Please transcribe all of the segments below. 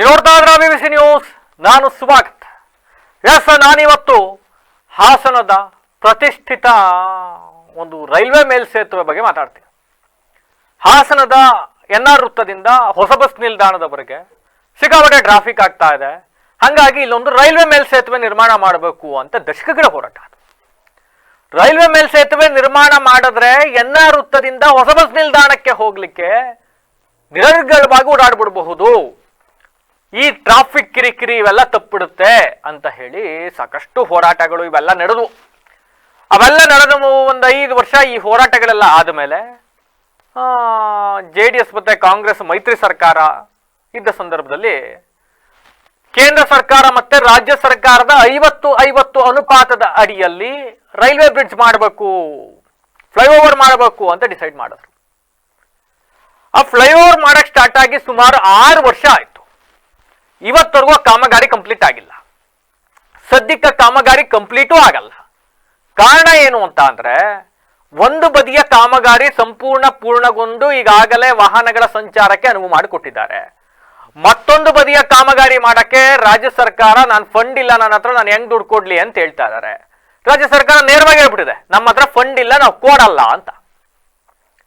ನೋಡ್ತಾ ಇದ್ರ B C news. ನಾನು ಸ್ವಾಗತ್ ಎಸ್ ನಾನಿವತ್ತು ಹಾಸನದ ಪ್ರತಿಷ್ಠಿತ ಒಂದು ರೈಲ್ವೆ ಮೇಲ್ಸೇತುವೆ ಬಗ್ಗೆ ಮಾತಾಡ್ತೀನಿ. ಹಾಸನದ ಎನ್ ಆರ್ ವೃತ್ತದಿಂದ ಹೊಸ ಬಸ್ ನಿಲ್ದಾಣದವರೆಗೆ ಸಿಕ್ಕಾಪಟ್ಟೆ ಟ್ರಾಫಿಕ್ ಆಗ್ತಾ ಇದೆ. ಹಾಗಾಗಿ ಇಲ್ಲೊಂದು ರೈಲ್ವೆ ಮೇಲ್ಸೇತುವೆ ನಿರ್ಮಾಣ ಮಾಡಬೇಕು ಅಂತ ದಶಕಗಳ ಹೋರಾಟ ರೈಲ್ವೆ ಮೇಲ್ಸೇತುವೆ ನಿರ್ಮಾಣ ಮಾಡಿದ್ರೆ ಎನ್ ಆರ್ ವೃತ್ತದಿಂದ ಹೊಸ ಬಸ್ ನಿಲ್ದಾಣಕ್ಕೆ ಹೋಗ್ಲಿಕ್ಕೆ ನಿರರ್ಗಳವಾಗಿ ಓಡಾಡ್ಬಿಡಬಹುದು. ಈ ಟ್ರಾಫಿಕ್ ಕಿರಿಕಿರಿ ಇವೆಲ್ಲ ತಪ್ಪಿಡುತ್ತೆ ಅಂತ ಹೇಳಿ ಸಾಕಷ್ಟು ಹೋರಾಟಗಳು ಇವೆಲ್ಲ ನಡೆದು. ಅವೆಲ್ಲ ನಡೆದ ಒಂದು ಐದು ವರ್ಷ ಈ ಹೋರಾಟಗಳೆಲ್ಲ ಆದಮೇಲೆ ಜೆ ಡಿ ಎಸ್ ಮತ್ತೆ ಕಾಂಗ್ರೆಸ್ ಮೈತ್ರಿ ಸರ್ಕಾರ ಇದ್ದ ಸಂದರ್ಭದಲ್ಲಿ ಕೇಂದ್ರ ಸರ್ಕಾರ ಮತ್ತೆ ರಾಜ್ಯ ಸರ್ಕಾರದ ಐವತ್ತು ಐವತ್ತು ಅನುಪಾತದ ಅಡಿಯಲ್ಲಿ ರೈಲ್ವೆ ಬ್ರಿಡ್ಜ್ ಮಾಡಬೇಕು, ಫ್ಲೈಓವರ್ ಮಾಡಬೇಕು ಅಂತ ಡಿಸೈಡ್ ಮಾಡಿದ್ರು. ಆ ಫ್ಲೈಓವರ್ ಮಾಡಕ್ ಸ್ಟಾರ್ಟ್ ಆಗಿ ಸುಮಾರು ಆರು ವರ್ಷ ಆಯ್ತು. ಇವತ್ತರೆಗೂ ಆ ಕಾಮಗಾರಿ ಕಂಪ್ಲೀಟ್ ಆಗಿಲ್ಲ. ಸದ್ಯಕ್ಕೆ ಕಾಮಗಾರಿ ಕಂಪ್ಲೀಟೂ ಆಗಲ್ಲ. ಕಾರಣ ಏನು ಅಂತ ಅಂದ್ರೆ, ಒಂದು ಬದಿಯ ಕಾಮಗಾರಿ ಸಂಪೂರ್ಣ ಪೂರ್ಣಗೊಂಡು ಈಗಾಗಲೇ ವಾಹನಗಳ ಸಂಚಾರಕ್ಕೆ ಅನುವು ಮಾಡಿಕೊಟ್ಟಿದ್ದಾರೆ. ಮತ್ತೊಂದು ಬದಿಯ ಕಾಮಗಾರಿ ಮಾಡಕ್ಕೆ ರಾಜ್ಯ ಸರ್ಕಾರ, ನಾನು ಫಂಡ್ ಇಲ್ಲ ನನ್ನ ಹತ್ರ ನಾನು ಹೆಂಗ್ ದುಡ್ಡು ಕೊಡ್ಲಿ ಅಂತ ಹೇಳ್ತಾ ಇದ್ದಾರೆ. ರಾಜ್ಯ ಸರ್ಕಾರ ನೇರವಾಗಿ ಹೇಳ್ಬಿಟ್ಟಿದೆ, ನಮ್ಮ ಹತ್ರ ಫಂಡ್ ಇಲ್ಲ, ನಾವು ಕೊಡಲ್ಲ ಅಂತ.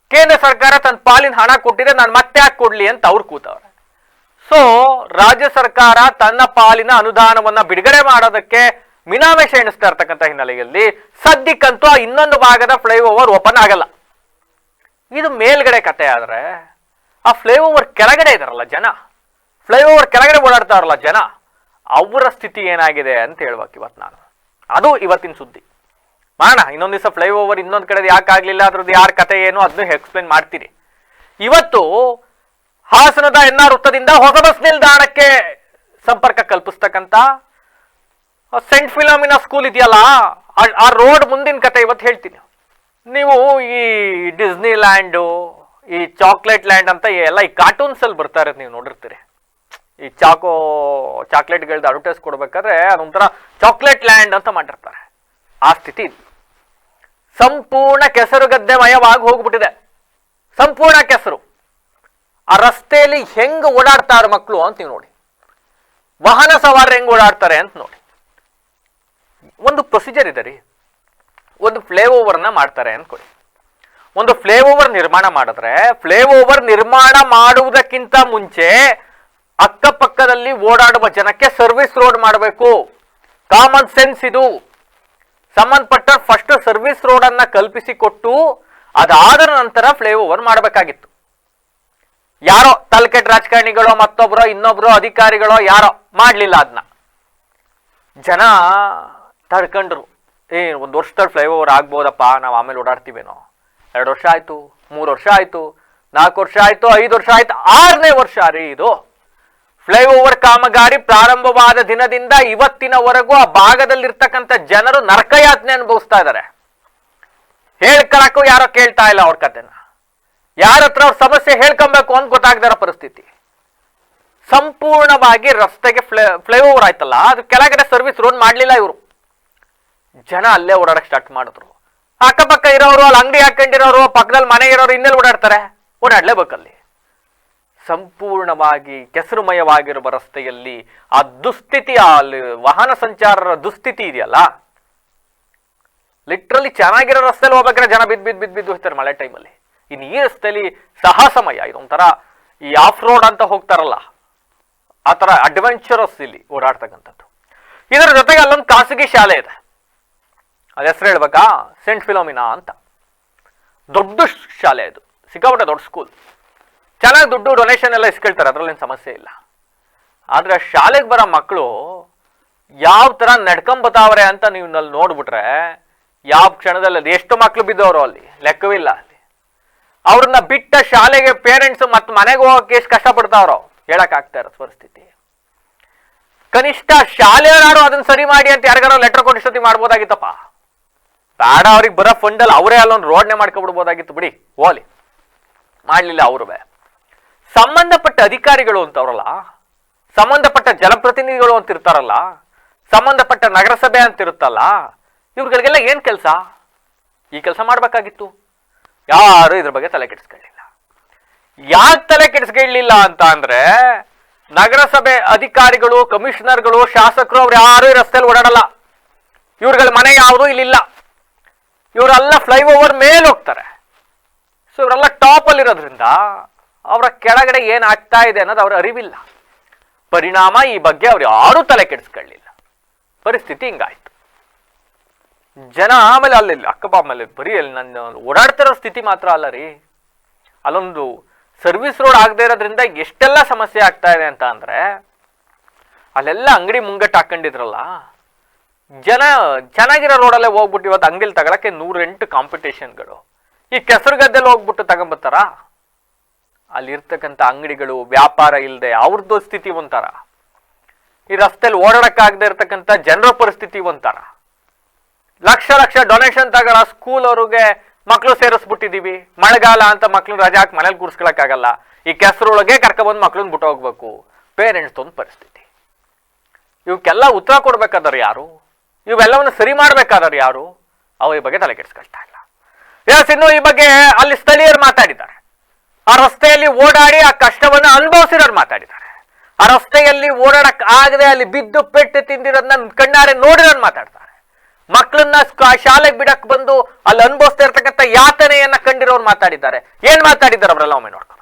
ಕೇಂದ್ರ ಸರ್ಕಾರ ತನ್ನ ಪಾಲಿನ ಹಣ ಕೊಟ್ಟಿದೆ ನಾನು ಮತ್ತೆ ಯಾಕೆ ಕೊಡ್ಲಿ ಅಂತ ಅವ್ರು ಕೂತವ್ರೆ. ಸೊ ರಾಜ್ಯ ಸರ್ಕಾರ ತನ್ನ ಪಾಲಿನ ಅನುದಾನವನ್ನ ಬಿಡುಗಡೆ ಮಾಡೋದಕ್ಕೆ ಮಿನಾಮೇಷ ಎಣಿಸ್ತಾ ಇರ್ತಕ್ಕಂಥ ಹಿನ್ನೆಲೆಯಲ್ಲಿ ಸದ್ಯಕ್ಕಂತೂ ಆ ಇನ್ನೊಂದು ಭಾಗದ ಫ್ಲೈಓವರ್ ಓಪನ್ ಆಗಲ್ಲ. ಇದು ಮೇಲ್ಗಡೆ ಕತೆ ಆದ್ರೆ ಆ ಫ್ಲೈಓವರ್ ಕೆಳಗಡೆ ಇದಾರಲ್ಲ ಜನ. ಫ್ಲೈಓವರ್ ಕೆಳಗಡೆ ಓಡಾಡ್ತಾರಲ್ಲ ಜನ. ಅವರ ಸ್ಥಿತಿ ಏನಾಗಿದೆ ಅಂತ ಹೇಳ್ಬೇಕು ಇವತ್ತು ನಾನು. ಅದು ಇವತ್ತಿನ ಸುದ್ದಿ. ಮಾಡೋಣ, ಇನ್ನೊಂದು ದಿವಸ ಫ್ಲೈಓವರ್ ಇನ್ನೊಂದು ಕಡೆ ಯಾಕೆ ಆಗಲಿಲ್ಲ, ಅದ್ರದ್ದು ಯಾರ ಕತೆ ಏನು ಅದನ್ನು ಎಕ್ಸ್ಪ್ಲೇನ್ ಮಾಡ್ತೀನಿ. ಇವತ್ತು ಹಾಸನದ ಎನ್ ಆರ್ ವೃತ್ತದಿಂದ ಹೊಸ ಬಸ್ ನಿಲ್ದಾಣಕ್ಕೆ ಸಂಪರ್ಕ ಕಲ್ಪಿಸ್ತಕ್ಕಂಥ ಸೆಂಟ್ ಫಿಲೋಮಿನಾ ಸ್ಕೂಲ್ ಇದೆಯಲ್ಲ, ಆ- ರೋಡ್ ಮುಂದಿನ ಕತೆ ಇವತ್ತು ಹೇಳ್ತೀನಿ. ನೀವು ಈ ಡಿಸ್ನಿ ಲ್ಯಾಂಡು ಈ ಚಾಕ್ಲೇಟ್ ಲ್ಯಾಂಡ್ ಅಂತ ಎಲ್ಲ ಈ ಕಾರ್ಟೂನ್ಸ್ ಅಲ್ಲಿ ಬರ್ತಾ ಇರೋದು ನೀವು ನೋಡಿರ್ತೀರಿ. ಈ ಚಾಕೋ ಚಾಕ್ಲೇಟ್ಗಳದ್ದು ಅಡ್ವರ್ಟೈಸ್ ಕೊಡ್ಬೇಕಾದ್ರೆ ಅದೊಂಥರ ಚಾಕ್ಲೇಟ್ ಲ್ಯಾಂಡ್ ಅಂತ ಮಾಡಿರ್ತಾರೆ. ಆ ಸ್ಥಿತಿ ಸಂಪೂರ್ಣ ಕೆಸರು ಗದ್ದೆಮಯವಾಗಿ ಹೋಗ್ಬಿಟ್ಟಿದೆ. ಸಂಪೂರ್ಣ ಕೆಸರು. ಆ ರಸ್ತೆಯಲ್ಲಿ ಹೆಂಗ್ ಓಡಾಡ್ತಾರೆ ಮಕ್ಕಳು ಅಂತ ನೀವು ನೋಡಿ. ವಾಹನ ಸವಾರರು ಹೆಂಗ್ ಓಡಾಡ್ತಾರೆ ಅಂತ ನೋಡಿ. ಒಂದು ಪ್ರೊಸೀಜರ್ ಇದೆ ರೀ. ಒಂದು ಫ್ಲೇಓವರ್ನ ಮಾಡ್ತಾರೆ ಅನ್ಕೊಳ್ಳಿ ಒಂದು ಫ್ಲೇಓವರ್ ನಿರ್ಮಾಣ ಮಾಡಿದ್ರೆ ಫ್ಲೇಓವರ್ ನಿರ್ಮಾಣ ಮಾಡುವುದಕ್ಕಿಂತ ಮುಂಚೆ ಅಕ್ಕಪಕ್ಕದಲ್ಲಿ ಓಡಾಡುವ ಜನಕ್ಕೆ ಸರ್ವಿಸ್ ರೋಡ್ ಮಾಡಬೇಕು. ಕಾಮನ್ ಸೆನ್ಸ್ ಇದು. ಸಂಬಂಧಪಟ್ಟ ಫಸ್ಟ್ ಸರ್ವಿಸ್ ರೋಡನ್ನು ಕಲ್ಪಿಸಿಕೊಟ್ಟು ಕಲ್ಪಿಸಿ ಕೊಟ್ಟು, ಅದಾದ ನಂತರ ಫ್ಲೇಓವರ್ ಮಾಡಬೇಕಾಗಿತ್ತು. ಯಾರೋ ತಲ್ಕೆಟ್ ರಾಜಕಾರಣಿಗಳೋ ಮತ್ತೊಬ್ರೋ ಇನ್ನೊಬ್ರು ಅಧಿಕಾರಿಗಳೋ ಯಾರೋ ಮಾಡಲಿಲ್ಲ ಅದನ್ನ ಜನ ತಡ್ಕೊಂಡ್ರು, ಏ, ಒಂದು ವರ್ಷದಲ್ಲಿ ಫ್ಲೈಓವರ್ ಆಗ್ಬೋದಪ್ಪ, ನಾವು ಆಮೇಲೆ ಓಡಾಡ್ತೀವೇನೋ? ಎರಡು ವರ್ಷ ಆಯ್ತು, ಮೂರು ವರ್ಷ ಆಯ್ತು, ನಾಲ್ಕು ವರ್ಷ ಆಯ್ತು, ಐದು ವರ್ಷ ಆಯ್ತು, ಆರನೇ ವರ್ಷ ರೀ ಇದು. ಫ್ಲೈಓವರ್ ಕಾಮಗಾರಿ ಪ್ರಾರಂಭವಾದ ದಿನದಿಂದ ಇವತ್ತಿನವರೆಗೂ ಆ ಭಾಗದಲ್ಲಿರ್ತಕ್ಕಂಥ ಜನರು ನರಕಯಾತನೆ ಅನುಭವಿಸ್ತಾ ಇದ್ದಾರೆ ಹೇಳ್ಕೊಳಕ್ಕೂ ಯಾರೋ ಕೇಳ್ತಾ ಇಲ್ಲ ಅವ್ರ ಕತೆನ ಯಾರ ಹತ್ರ ಅವ್ರ ಸಮಸ್ಯೆ ಹೇಳ್ಕೊಬೇಕು ಅಂತ ಗೊತ್ತಾಗದಾರ ಪರಿಸ್ಥಿತಿ. ಸಂಪೂರ್ಣವಾಗಿ ರಸ್ತೆಗೆ ಫ್ಲೈ, ಫ್ಲೈಓವರ್ ಆಯ್ತಲ್ಲ, ಅದು ಕೆಳಗಡೆ ಸರ್ವಿಸ್ ರೋಡ್ ಮಾಡಲಿಲ್ಲ ಇವರು. ಜನ ಅಲ್ಲೇ ಓಡಾಡಕ್ ಸ್ಟಾರ್ಟ್ ಮಾಡಿದ್ರು. ಅಕ್ಕಪಕ್ಕ ಇರೋರು, ಅಲ್ಲಿ ಅಂಗಡಿ ಹಾಕೊಂಡಿರೋರು, ಪಕ್ಕದಲ್ಲಿ ಮನೆ ಇರೋರು ಇನ್ನೆಲ್ಲಿ ಓಡಾಡ್ತಾರೆ? ಓಡಾಡ್ಲೇಬೇಕಲ್ಲಿ. ಸಂಪೂರ್ಣವಾಗಿ ಕೆಸರುಮಯವಾಗಿರುವ ರಸ್ತೆಯಲ್ಲಿ ಆ ದುಸ್ಥಿತಿ ಅಲ್ಲಿ ವಾಹನ ಸಂಚಾರರ ದುಸ್ಥಿತಿ ಇದೆಯಲ್ಲ? ಲಿಟ್ರಲಿ ಚೆನ್ನಾಗಿರೋ ರಸ್ತೆಯಲ್ಲಿ ಹೋಗ್ಬೇಕಾದ್ರೆ ಜನ ಬಿದ್ದು ಬಿದ್ದು ಬಿದ್ದು ಬಿದ್ದು ಹೋಗ್ತಾರೆ ಮಳೆ ಟೈಮಲ್ಲಿ ಇನ್ನು ಈ ರಸ್ತೆಯಲ್ಲಿ ಸಾಹಸಮಯ, ಇದೊಂಥರ ಈ ಆಫ್ ರೋಡ್ ಅಂತ ಹೋಗ್ತಾರಲ್ಲ, ಆ ಥರ ಅಡ್ವೆಂಚರಸ್ ಇಲ್ಲಿ ಓಡಾಡ್ತಕ್ಕಂಥದ್ದು. ಇದರ ಜೊತೆಗೆ ಅಲ್ಲೊಂದು ಖಾಸಗಿ ಶಾಲೆ ಇದೆ. ಅದ ಹೆಸರು ಹೇಳ್ಬೇಕಾ? ಸೆಂಟ್ ಫಿಲೋಮಿನಾ ಅಂತ. ದೊಡ್ಡ ಶಾಲೆ ಇದು ಸಿಕ್ಕಾಪಟ್ಟೆ ದೊಡ್ಡ ಸ್ಕೂಲ್ ಚೆನ್ನಾಗಿ ದುಡ್ಡು ಡೊನೇಷನ್ ಎಲ್ಲ ಇಸ್ಕೊಳ್ತಾರೆ, ಅದರಲ್ಲೇನು ಸಮಸ್ಯೆ ಇಲ್ಲ. ಆದರೆ ಶಾಲೆಗೆ ಬರೋ ಮಕ್ಕಳು ಯಾವ ಥರ ನಡ್ಕೊಂಬತಾವ್ರೆ ಅಂತ ನೀವು ಅಲ್ಲಿ ನೋಡ್ಬಿಟ್ರೆ, ಯಾವ ಕ್ಷಣದಲ್ಲಿ ಅದು ಎಷ್ಟು ಮಕ್ಕಳು ಬಿದ್ದವರು ಅಲ್ಲಿ? ಲೆಕ್ಕವಿಲ್ಲ ಅವ್ರನ್ನ ಬಿಟ್ಟ ಶಾಲೆಗೆ ಪೇರೆಂಟ್ಸ್ ಮತ್ತೆ ಮನೆಗೆ ಹೋಗಕ್ಕೆ ಎಷ್ಟು ಕಷ್ಟಪಡ್ತಾವ್ರೋ ಹೇಳಕ್ಕಾಗ್ತಾ ಇರೋ ಪರಿಸ್ಥಿತಿ. ಕನಿಷ್ಠ ಶಾಲೆಯವರಾರು ಅದನ್ನ ಸರಿ ಮಾಡಿ ಅಂತ ಯಾರಿಗಾರೋ ಲೆಟರ್ ಕೊಟ್ಟಿಸತಿ ಮಾಡ್ಬೋದಾಗಿತ್ತಪ್ಪ? ಬೇಡ, ಅವ್ರಿಗೆ ಬರೋ ಫಂಡಲ್ಲಿ ಅವರೇ ಅಲ್ಲೊಂದು ರೋಡ್ನೆ ಮಾಡ್ಕೊಬಿಡ್ಬೋದಾಗಿತ್ತು ಬಿಡಿ ಹೋಲಿ ಮಾಡಲಿಲ್ಲ ಅವರು ಸಂಬಂಧಪಟ್ಟ ಅಧಿಕಾರಿಗಳು ಅಂತವ್ರಲ್ಲ ಸಂಬಂಧಪಟ್ಟ ಜನಪ್ರತಿನಿಧಿಗಳು ಅಂತ ಇರ್ತಾರಲ್ಲ, ಸಂಬಂಧಪಟ್ಟ ನಗರಸಭೆ ಅಂತ ಇರುತ್ತಲ್ಲ, ಇವ್ರಗಳಿಗೆಲ್ಲ ಏನ್ ಕೆಲಸ? ಈ ಕೆಲಸ ಮಾಡ್ಬೇಕಾಗಿತ್ತು. ಯಾರು ಇದ್ರ ಬಗ್ಗೆ ತಲೆ ಕೆಡಿಸ್ಕೊಳ್ಳಿಲ್ಲ. ಯಾಕೆ ತಲೆ ಕೆಡಿಸ್ಕೊಳ್ಳಿಲ್ಲ ಅಂತ ಅಂದ್ರೆ ನಗರಸಭೆ ಅಧಿಕಾರಿಗಳು, ಕಮಿಷನರ್ಗಳು, ಶಾಸಕರು ಅವ್ರು ಯಾರು ಈ ರಸ್ತೆಯಲ್ಲಿ ಓಡಾಡಲ್ಲ. ಇವ್ರಗಳ ಮನೆ ಯಾವುದು ಇಲ್ಲಿಲ್ಲ. ಇವರೆಲ್ಲ ಫ್ಲೈಓವರ್ ಮೇಲೆ ಹೋಗ್ತಾರೆ. ಸೊ ಇವರೆಲ್ಲ ಟಾಪಲ್ಲಿ ಇರೋದ್ರಿಂದ ಅವರ ಕೆಳಗಡೆ ಏನು ಆಗ್ತಾ ಇದೆ ಅನ್ನೋದು ಅವ್ರ ಅರಿವಿಲ್ಲ. ಪರಿಣಾಮ ಈ ಬಗ್ಗೆ ಅವ್ರು ಯಾರೂ ತಲೆ ಕೆಡಿಸ್ಕೊಳ್ಳಿಲ್ಲ. ಪರಿಸ್ಥಿತಿ ಹಿಂಗಾಯ್ತು. ಜನ ಆಮೇಲೆ ಅಲ್ಲಿ ಅಕ್ಕಪ್ಪ ಆಮೇಲೆ ಬರೀ ಅಲ್ಲಿ ನನ್ನ ಓಡಾಡ್ತಿರೋ ಸ್ಥಿತಿ ಮಾತ್ರ ಅಲ್ಲ ರೀ. ಅಲ್ಲೊಂದು ಸರ್ವಿಸ್ ರೋಡ್ ಆಗದೆ ಇರೋದ್ರಿಂದ ಎಷ್ಟೆಲ್ಲ ಸಮಸ್ಯೆ ಆಗ್ತಾ ಇದೆ ಅಂತ ಅಂದರೆ ಅಲ್ಲೆಲ್ಲ ಅಂಗಡಿ ಮುಂಗಟ್ಟು ಹಾಕೊಂಡಿದ್ರಲ್ಲ, ಜನ ಚೆನ್ನಾಗಿರೋ ರೋಡಲ್ಲೇ ಹೋಗ್ಬಿಟ್ಟು ಇವತ್ತು ಅಂಗಡಿಲಿ ತಗೊಳಕ್ಕೆ ನೂರೆಂಟು ಕಾಂಪಿಟೇಷನ್ಗಳು ಈ ಕೆಸರು ಗದ್ದೆಲಿ ಹೋಗ್ಬಿಟ್ಟು ತಗೊಂಬತ್ತಾರ? ಅಲ್ಲಿರ್ತಕ್ಕಂಥ ಅಂಗಡಿಗಳು, ವ್ಯಾಪಾರ ಇಲ್ಲದೆ ಅವ್ರದ್ದು ಸ್ಥಿತಿ ಒಂಥರ. ಈ ರಸ್ತೆಯಲ್ಲಿ ಓಡಾಡೋಕ್ಕಾಗದೆ ಇರತಕ್ಕಂಥ ಜನರ ಪರಿಸ್ಥಿತಿ ಒಂಥರ. ಲಕ್ಷ ಲಕ್ಷ ಡೊನೇಷನ್ ತಗೊಳ ಸ್ಕೂಲ್ ಅವ್ರಿಗೆ ಮಕ್ಕಳು ಸೇರಿಸ್ಬಿಟ್ಟಿದೀವಿ. ಮಳೆಗಾಲ ಅಂತ ಮಕ್ಳು ರಜೆ ಹಾಕಿ ಮನೇಲಿ ಕೂರ್ಸ್ಕೊಳಕ್ಕಾಗಲ್ಲ. ಈ ಕೆಸರೊಳಗೆ ಕರ್ಕೊಬಂದು ಮಕ್ಳನ್ನ ಬಿಟ್ಟು ಹೋಗ್ಬೇಕು. ಪೇರೆಂಟ್ಸ್ ಒಂದು ಪರಿಸ್ಥಿತಿ. ಇವಕ್ಕೆಲ್ಲ ಉತ್ತರ ಕೊಡ್ಬೇಕಾದ್ರೆ ಯಾರು? ಇವೆಲ್ಲವನ್ನು ಸರಿ ಮಾಡ್ಬೇಕಾದ್ರೆ ಯಾರು? ಅವ ಈ ಬಗ್ಗೆ ತಲೆ ಕೆಡಿಸ್ಕೊಳ್ತಾ ಇಲ್ಲ. ಎಸ್ ಇನ್ನು ಈ ಬಗ್ಗೆ ಅಲ್ಲಿ ಸ್ಥಳೀಯರು ಮಾತಾಡಿದ್ದಾರೆ. ಆ ರಸ್ತೆಯಲ್ಲಿ ಓಡಾಡಿ ಆ ಕಷ್ಟವನ್ನು ಅನುಭವಿಸಿರೋರು ಮಾತಾಡಿದ್ದಾರೆ. ಆ ರಸ್ತೆಯಲ್ಲಿ ಓಡಾಡಕ್ ಆಗದೆ ಅಲ್ಲಿ ಬಿದ್ದು ಪೆಟ್ಟು ತಿಂದಿರೋದನ್ನ ಕಣ್ಣಾರೆ ನೋಡಿರೋರು ಮಾತಾಡ್ತಾರೆ. ಮಕ್ಕಳನ್ನ ಶಾಲೆಗೆ ಬಿಡಕ್ ಬಂದು ಅಲ್ಲಿ ಅನುಭವಿಸ್ತಾ ಇರ್ತಕ್ಕಂಥ ಯಾತನೆಯನ್ನ ಕಂಡಿರೋರು ಮಾತಾಡಿದ್ದಾರೆ. ಏನ್ ಮಾತಾಡಿದ್ದಾರೆ ಅವರೆಲ್ಲ ಒಮ್ಮೆ ನೋಡ್ಕೊಂಡು.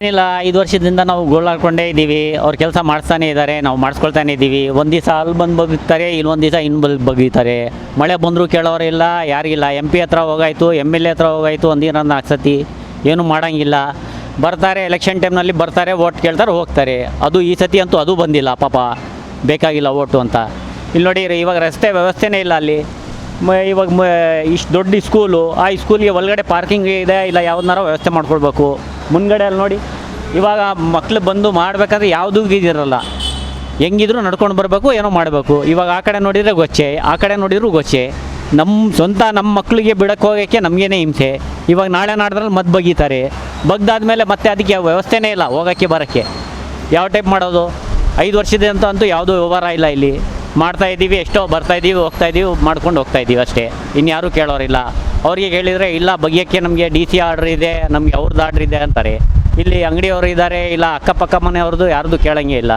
ಏನಿಲ್ಲ, ಐದು ವರ್ಷದಿಂದ ನಾವು ಗೋಳಾಡ್ಕೊಂಡೇ ಇದ್ದೀವಿ. ಅವ್ರ ಕೆಲಸ ಮಾಡಿಸ್ತಾನೆ ಇದ್ದಾರೆ, ನಾವು ಮಾಡಿಸ್ಕೊಳ್ತಾನೆ ಇದ್ದೀವಿ. ಒಂದು ದಿವಸ ಅಲ್ಲಿ ಬಂದು ಬಗ್ತಾರೆ ಇನ್ನೊಂದು ದಿವಸ ಇನ್ನು ಬಂದು ಬಗೀತಾರೆ ಮಳೆ ಬಂದರೂ ಕೇಳೋರಿಲ್ಲ ಯಾರಿಗಿಲ್ಲ ಎಂ ಪಿ ಹತ್ರ ಹೋಗಾಯ್ತು ಎಂ ಎಲ್ ಎ ಹತ್ರ ಹೋಗಾಯ್ತು ಒಂದಿನ ನಾಲ್ಕು ಏನೂ ಮಾಡೋಂಗಿಲ್ಲ. ಬರ್ತಾರೆ, ಎಲೆಕ್ಷನ್ ಟೈಮ್ನಲ್ಲಿ ಬರ್ತಾರೆ ಓಟ್ ಕೇಳ್ತಾರೆ, ಹೋಗ್ತಾರೆ. ಅದು ಈ ಸತಿ ಅಂತೂ ಅದು ಬಂದಿಲ್ಲ, ಪಾಪ. ಬೇಕಾಗಿಲ್ಲ ಓಟು ಅಂತ. ಇಲ್ಲಿ ನೋಡಿ ಇವಾಗ ರಸ್ತೆ ವ್ಯವಸ್ಥೆನೇ ಇಲ್ಲ ಅಲ್ಲಿ. ಇವಾಗ ಇಷ್ಟು ದೊಡ್ಡ ಸ್ಕೂಲು ಆ ಸ್ಕೂಲಿಗೆ ಒಳಗಡೆ ಪಾರ್ಕಿಂಗ್ ಇದೆ, ಇಲ್ಲ ಯಾವ್ದನ್ನಾರ ವ್ಯವಸ್ಥೆ ಮಾಡ್ಕೊಳ್ಬೇಕು. ಮುಂದ್ಗಡೆ ಅಲ್ಲಿ ನೋಡಿ, ಇವಾಗ ಮಕ್ಳು ಬಂದು ಮಾಡಬೇಕಾದ್ರೆ ಯಾವುದೂ ಇದಿರಲ್ಲ ಹೆಂಗಿದ್ರು ನಡ್ಕೊಂಡು ಬರಬೇಕು, ಏನೋ ಮಾಡಬೇಕು. ಇವಾಗ ಆ ಕಡೆ ನೋಡಿದರೆ ಗೊಚ್ಚೆ ಆ ಕಡೆ ನೋಡಿದ್ರು ಗೊಚ್ಚೆ ನಮ್ಮ ಸ್ವಂತ ನಮ್ಮ ಮಕ್ಕಳಿಗೆ ಬಿಡಕ್ಕೆ ಹೋಗೋಕ್ಕೆ ನಮಗೇನೆ ಹಿಂಸೆ. ಇವಾಗ ನಾಳೆ ನಾಡ್ದ್ರಲ್ಲಿ ಮದ್ದು ಬಗೀತಾರೆ. ಬಗ್ದಾದ್ಮೇಲೆ ಮತ್ತೆ ಅದಕ್ಕೆ ವ್ಯವಸ್ಥೆನೇ ಇಲ್ಲ, ಹೋಗೋಕ್ಕೆ ಬರೋಕ್ಕೆ. ಯಾವ ಟೈಪ್ ಮಾಡೋದು? ಐದು ವರ್ಷದಿಂದ ಅಂತೂ ಯಾವುದೂ ವ್ಯವಹಾರ ಇಲ್ಲ ಇಲ್ಲಿ. ಮಾಡ್ತಾ ಇದ್ದೀವಿ, ಎಷ್ಟೋ ಬರ್ತಾ ಇದ್ದೀವಿ, ಹೋಗ್ತಾ ಇದ್ದೀವಿ, ಮಾಡ್ಕೊಂಡು ಹೋಗ್ತಾ ಇದ್ದೀವಿ ಅಷ್ಟೇ. ಇನ್ಯಾರೂ ಕೇಳೋರಿಲ್ಲ. ಅವ್ರಿಗೆ ಹೇಳಿದರೆ, ಇಲ್ಲ, ಬಗೆಯಕ್ಕೆ ನಮಗೆ ಡಿ ಸಿ ಆರ್ಡ್ರ್ ಇದೆ, ನಮಗೆ ಅವ್ರದ್ದು ಆರ್ಡ್ರ್ ಇದೆ ಅಂತಾರೆ. ಇಲ್ಲಿ ಅಂಗಡಿಯವರು ಇದ್ದಾರೆ, ಇಲ್ಲ ಅಕ್ಕಪಕ್ಕ ಮನೆಯವ್ರದ್ದು ಯಾರ್ದು ಕೇಳಂಗೆ ಇಲ್ಲ.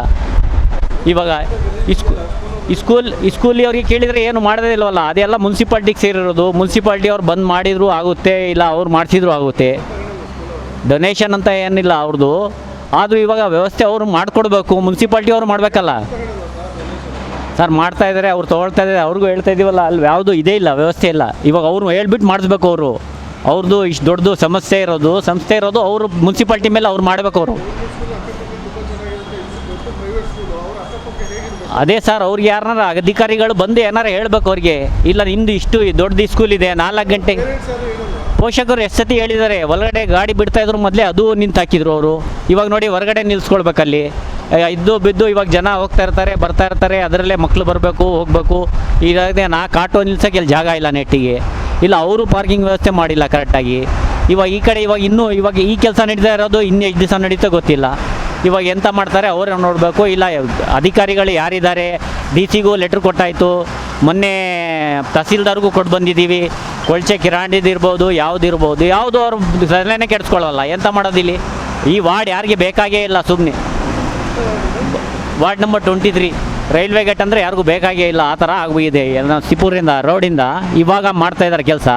ಇವಾಗ ಇಸ್ಕೂ ಇಸ್ಕೂಲ್ ಸ್ಕೂಲಿ ಅವ್ರಿಗೆ ಕೇಳಿದರೆ ಏನು ಮಾಡೋದೇ ಇಲ್ವಲ್ಲ, ಅದೆಲ್ಲ ಮುನ್ಸಿಪಾಲ್ಟಿಗೆ ಸೇರಿರೋದು. ಮುನ್ಸಿಪಾಲ್ಟಿ ಅವ್ರು ಬಂದ್ ಮಾಡಿದರೂ ಆಗುತ್ತೆ, ಇಲ್ಲ ಅವ್ರು ಮಾಡಿಸಿದ್ರು ಆಗುತ್ತೆ. ಡೊನೇಷನ್ ಅಂತ ಏನಿಲ್ಲ ಅವ್ರದ್ದು. ಆದರೂ ಇವಾಗ ವ್ಯವಸ್ಥೆ ಅವರು ಮಾಡಿಕೊಡ್ಬೇಕು ಮುನ್ಸಿಪಾಲ್ಟಿ ಅವರು ಮಾಡಬೇಕಲ್ಲ. ಸರ್ ಮಾಡ್ತಾ ಇದ್ದಾರೆ, ಅವ್ರು ತೊಗೊಳ್ತಾ ಇದ್ದಾರೆ, ಅವ್ರಿಗೂ ಹೇಳ್ತಾ ಇದೀವಲ್ಲ, ಅಲ್ಲಿ ಯಾವುದು ಇದೇ ಇಲ್ಲ, ವ್ಯವಸ್ಥೆ ಇಲ್ಲ. ಇವಾಗ ಅವ್ರು ಹೇಳ್ಬಿಟ್ಟು ಮಾಡಿಸ್ಬೇಕು ಅವರು. ಅವ್ರದ್ದು ಇಷ್ಟು ದೊಡ್ಡದು ಸಮಸ್ಯೆ ಇರೋದು, ಸಂಸ್ಥೆ ಇರೋದು ಅವರು ಮುನ್ಸಿಪಾಲ್ಟಿ ಮೇಲೆ ಅವ್ರು ಮಾಡಬೇಕು ಅವರು. ಅದೇ ಸರ್, ಅವ್ರಿಗೆ ಯಾರನ್ನಾರ ಅಧಿಕಾರಿಗಳು ಬಂದು ಏನಾರು ಹೇಳ್ಬೇಕು ಅವ್ರಿಗೆ. ಇಲ್ಲ, ನಿಮ್ದು ಇಷ್ಟು ದೊಡ್ಡದು ಸ್ಕೂಲ್ ಇದೆ, ನಾಲ್ಕು ಗಂಟೆ. ಪೋಷಕರು ಎಷ್ಟು ಸತಿ ಹೇಳಿದ್ದಾರೆ, ಒಳಗಡೆ ಗಾಡಿ ಬಿಡ್ತಾ ಇದ್ರು ಮೊದಲೇ ಅದು ನಿಂತು ಹಾಕಿದ್ರು ಅವರು. ಇವಾಗ ನೋಡಿ ಹೊರಗಡೆ ನಿಲ್ಸ್ಕೊಳ್ಬೇಕಲ್ಲಿ. ಇದ್ದು ಬಿದ್ದು ಇವಾಗ ಜನ ಹೋಗ್ತಾ ಇರ್ತಾರೆ, ಬರ್ತಾ ಇರ್ತಾರೆ, ಅದರಲ್ಲೇ ಮಕ್ಕಳು ಬರಬೇಕು, ಹೋಗಬೇಕು. ಇದಾಗಿದೆ ನಾಲ್ಕು ಆಟೋ ನಿಲ್ಸೋಕ್ಕೆ ಇಲ್ಲಿ ಜಾಗ ಇಲ್ಲ ನೆಟ್ಟಿಗೆ ಇಲ್ಲ, ಅವರು ಪಾರ್ಕಿಂಗ್ ವ್ಯವಸ್ಥೆ ಮಾಡಿಲ್ಲ ಕರೆಕ್ಟಾಗಿ ಇವಾಗ ಈ ಕಡೆ ಇವಾಗ ಇನ್ನೂ, ಇವಾಗ ಈ ಕೆಲಸ ನಡೀತಾ ಇರೋದು ಇನ್ನು ಎಷ್ಟು ದಿವಸ ನಡೀತೋ ಗೊತ್ತಿಲ್ಲ. ಇವಾಗ ಎಂತ ಮಾಡ್ತಾರೆ, ಅವರೇ ನೋಡಬೇಕು. ಇಲ್ಲ, ಅಧಿಕಾರಿಗಳು ಯಾರಿದ್ದಾರೆ? ಡಿ ಸಿಗೂ ಲೆಟ್ರ್ ಕೊಟ್ಟಾಯಿತು. ಮೊನ್ನೆ ತಹಸೀಲ್ದಾರ್ಗೂ ಕೊಟ್ಟು ಬಂದಿದ್ದೀವಿ. ಕೊಳಚೆ ಕಿರಾಣಿದಿರ್ಬೋದು ಯಾವುದಿರ್ಬೋದು ಯಾವುದು ಅವರು ಸಲಹೆನೇ ಕೆಡಿಸ್ಕೊಳ್ಳಲ್ಲ. ಎಂತ ಮಾಡೋದಿಲ್ಲಿ? ಈ ವಾರ್ಡ್ ಯಾರಿಗೆ ಬೇಕಾಗೇ ಇಲ್ಲ ಸುಮ್ಮನೆ ward number twenty three railway gate ಅಂದರೆ ಯಾರಿಗೂ ಬೇಕಾಗೇ ಇಲ್ಲ, ಆ ಥರ ಆಗೋಗಿದೆ ಎಲ್ಲ ಸಿಪೂರಿಂದ, ರೋಡಿಂದ ಇವಾಗ ಮಾಡ್ತಾ ಇದ್ದಾರೆ ಕೆಲಸ.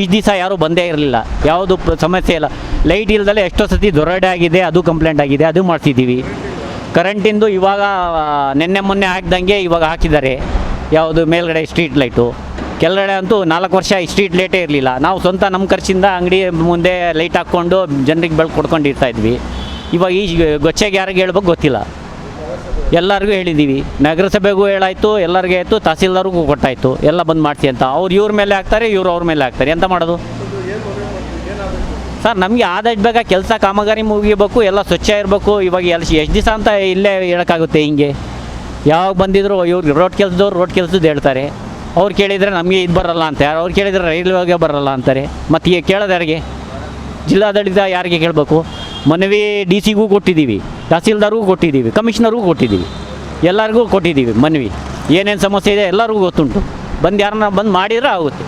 ಈ ದಿವಸ ಯಾರೂ ಬಂದೇ ಇರಲಿಲ್ಲ. ಯಾವುದು ಸಮಸ್ಯೆ ಇಲ್ಲ. ಲೈಟ್ ಇಲ್ಲದಲ್ಲೇ ಎಷ್ಟೋ ಸತಿ ದೊರಡೆ ಆಗಿದೆ, ಅದು ಕಂಪ್ಲೇಂಟ್ ಆಗಿದೆ, ಅದು ಮಾಡ್ತಿದ್ದೀವಿ. ಕರೆಂಟಿಂದು ಇವಾಗ ನಿನ್ನೆ ಮೊನ್ನೆ ಹಾಕ್ದಂಗೆ ಇವಾಗ ಹಾಕಿದ್ದಾರೆ. ಯಾವುದು ಮೇಲ್ಗಡೆ ಸ್ಟ್ರೀಟ್ ಲೈಟು ಕೆಳಗಡೆ ಅಂತೂ ನಾಲ್ಕು ವರ್ಷ ಈ ಸ್ಟ್ರೀಟ್ ಲೈಟೇ ಇರಲಿಲ್ಲ. ನಾವು ಸ್ವಂತ ನಮ್ಮ ಖರ್ಚಿಂದ ಅಂಗಡಿ ಮುಂದೆ ಲೈಟ್ ಹಾಕ್ಕೊಂಡು ಜನರಿಗೆ ಬೆಳಕು ಕೊಡ್ಕೊಂಡು ಇರ್ತಾ ಇದ್ವಿ. ಇವಾಗ ಈ ಗೊಚ್ಚೆಗೆ ಯಾರಿಗೆ ಹೇಳ್ಬೇಕು ಗೊತ್ತಿಲ್ಲ. ಎಲ್ಲರಿಗೂ ಹೇಳಿದ್ದೀವಿ ನಗರಸಭೆಗೂ ಹೇಳಾಯಿತು, ಎಲ್ಲರಿಗೂ ಆಯಿತು, ತಹಸೀಲ್ದಾರ್ಗೂ ಕೊಟ್ಟಾಯಿತು. ಎಲ್ಲ ಬಂದು ಮಾಡ್ತೀವಿ ಅಂತ. ಅವ್ರು ಇವ್ರ ಮೇಲೆ ಹಾಕ್ತಾರೆ, ಇವ್ರು ಅವ್ರ ಮೇಲೆ ಹಾಕ್ತಾರೆ. ಎಂತ ಮಾಡೋದು? ಸರ್, ನಮಗೆ ಆದಷ್ಟು ಬೇಗ ಕೆಲಸ ಕಾಮಗಾರಿ ಮುಗಿಬೇಕು, ಎಲ್ಲ ಸ್ವಚ್ಛ ಇರಬೇಕು. ಇವಾಗ ಎಲ್ಲ ಎಷ್ಟು ದಿವಸ ಅಂತ ಇಲ್ಲೇ ಹೇಳೋಕ್ಕಾಗುತ್ತೆ ಹಿಂಗೆ. ಯಾವಾಗ ಬಂದಿದ್ರು ಇವ್ರು ರೋಡ್ ಕೆಲಸದವ್ರು ರೋಡ್ ಕೆಲಸದ್ದು ಹೇಳ್ತಾರೆ. ಅವ್ರು ಕೇಳಿದರೆ ನಮಗೆ ಇದು ಬರಲ್ಲ ಅಂತಾರೆ ಅವ್ರು ಕೇಳಿದರೆ ರೈಲ್ವೆಗೆ ಬರಲ್ಲ ಅಂತಾರೆ. ಮತ್ತು ಕೇಳೋದು ಯಾರಿಗೆ? ಜಿಲ್ಲಾಡಳಿತ ಯಾರಿಗೆ ಕೇಳಬೇಕು? ಮನವಿ ಡಿ ಸಿಗೂ ಕೊಟ್ಟಿದ್ದೀವಿ, ತಹಸೀಲ್ದಾರ್ಗೂ ಕೊಟ್ಟಿದ್ದೀವಿ, ಕಮಿಷನರ್ಗೂ ಕೊಟ್ಟಿದ್ದೀವಿ, ಎಲ್ಲರಿಗೂ ಕೊಟ್ಟಿದ್ದೀವಿ ಮನವಿ. ಏನೇನು ಸಮಸ್ಯೆ ಇದೆ ಎಲ್ಲರಿಗೂ ಗೊತ್ತುಂಟು. ಬಂದು ಯಾರನ್ನ ಬಂದು ಮಾಡಿದ್ರೆ ಆಗುತ್ತೆ.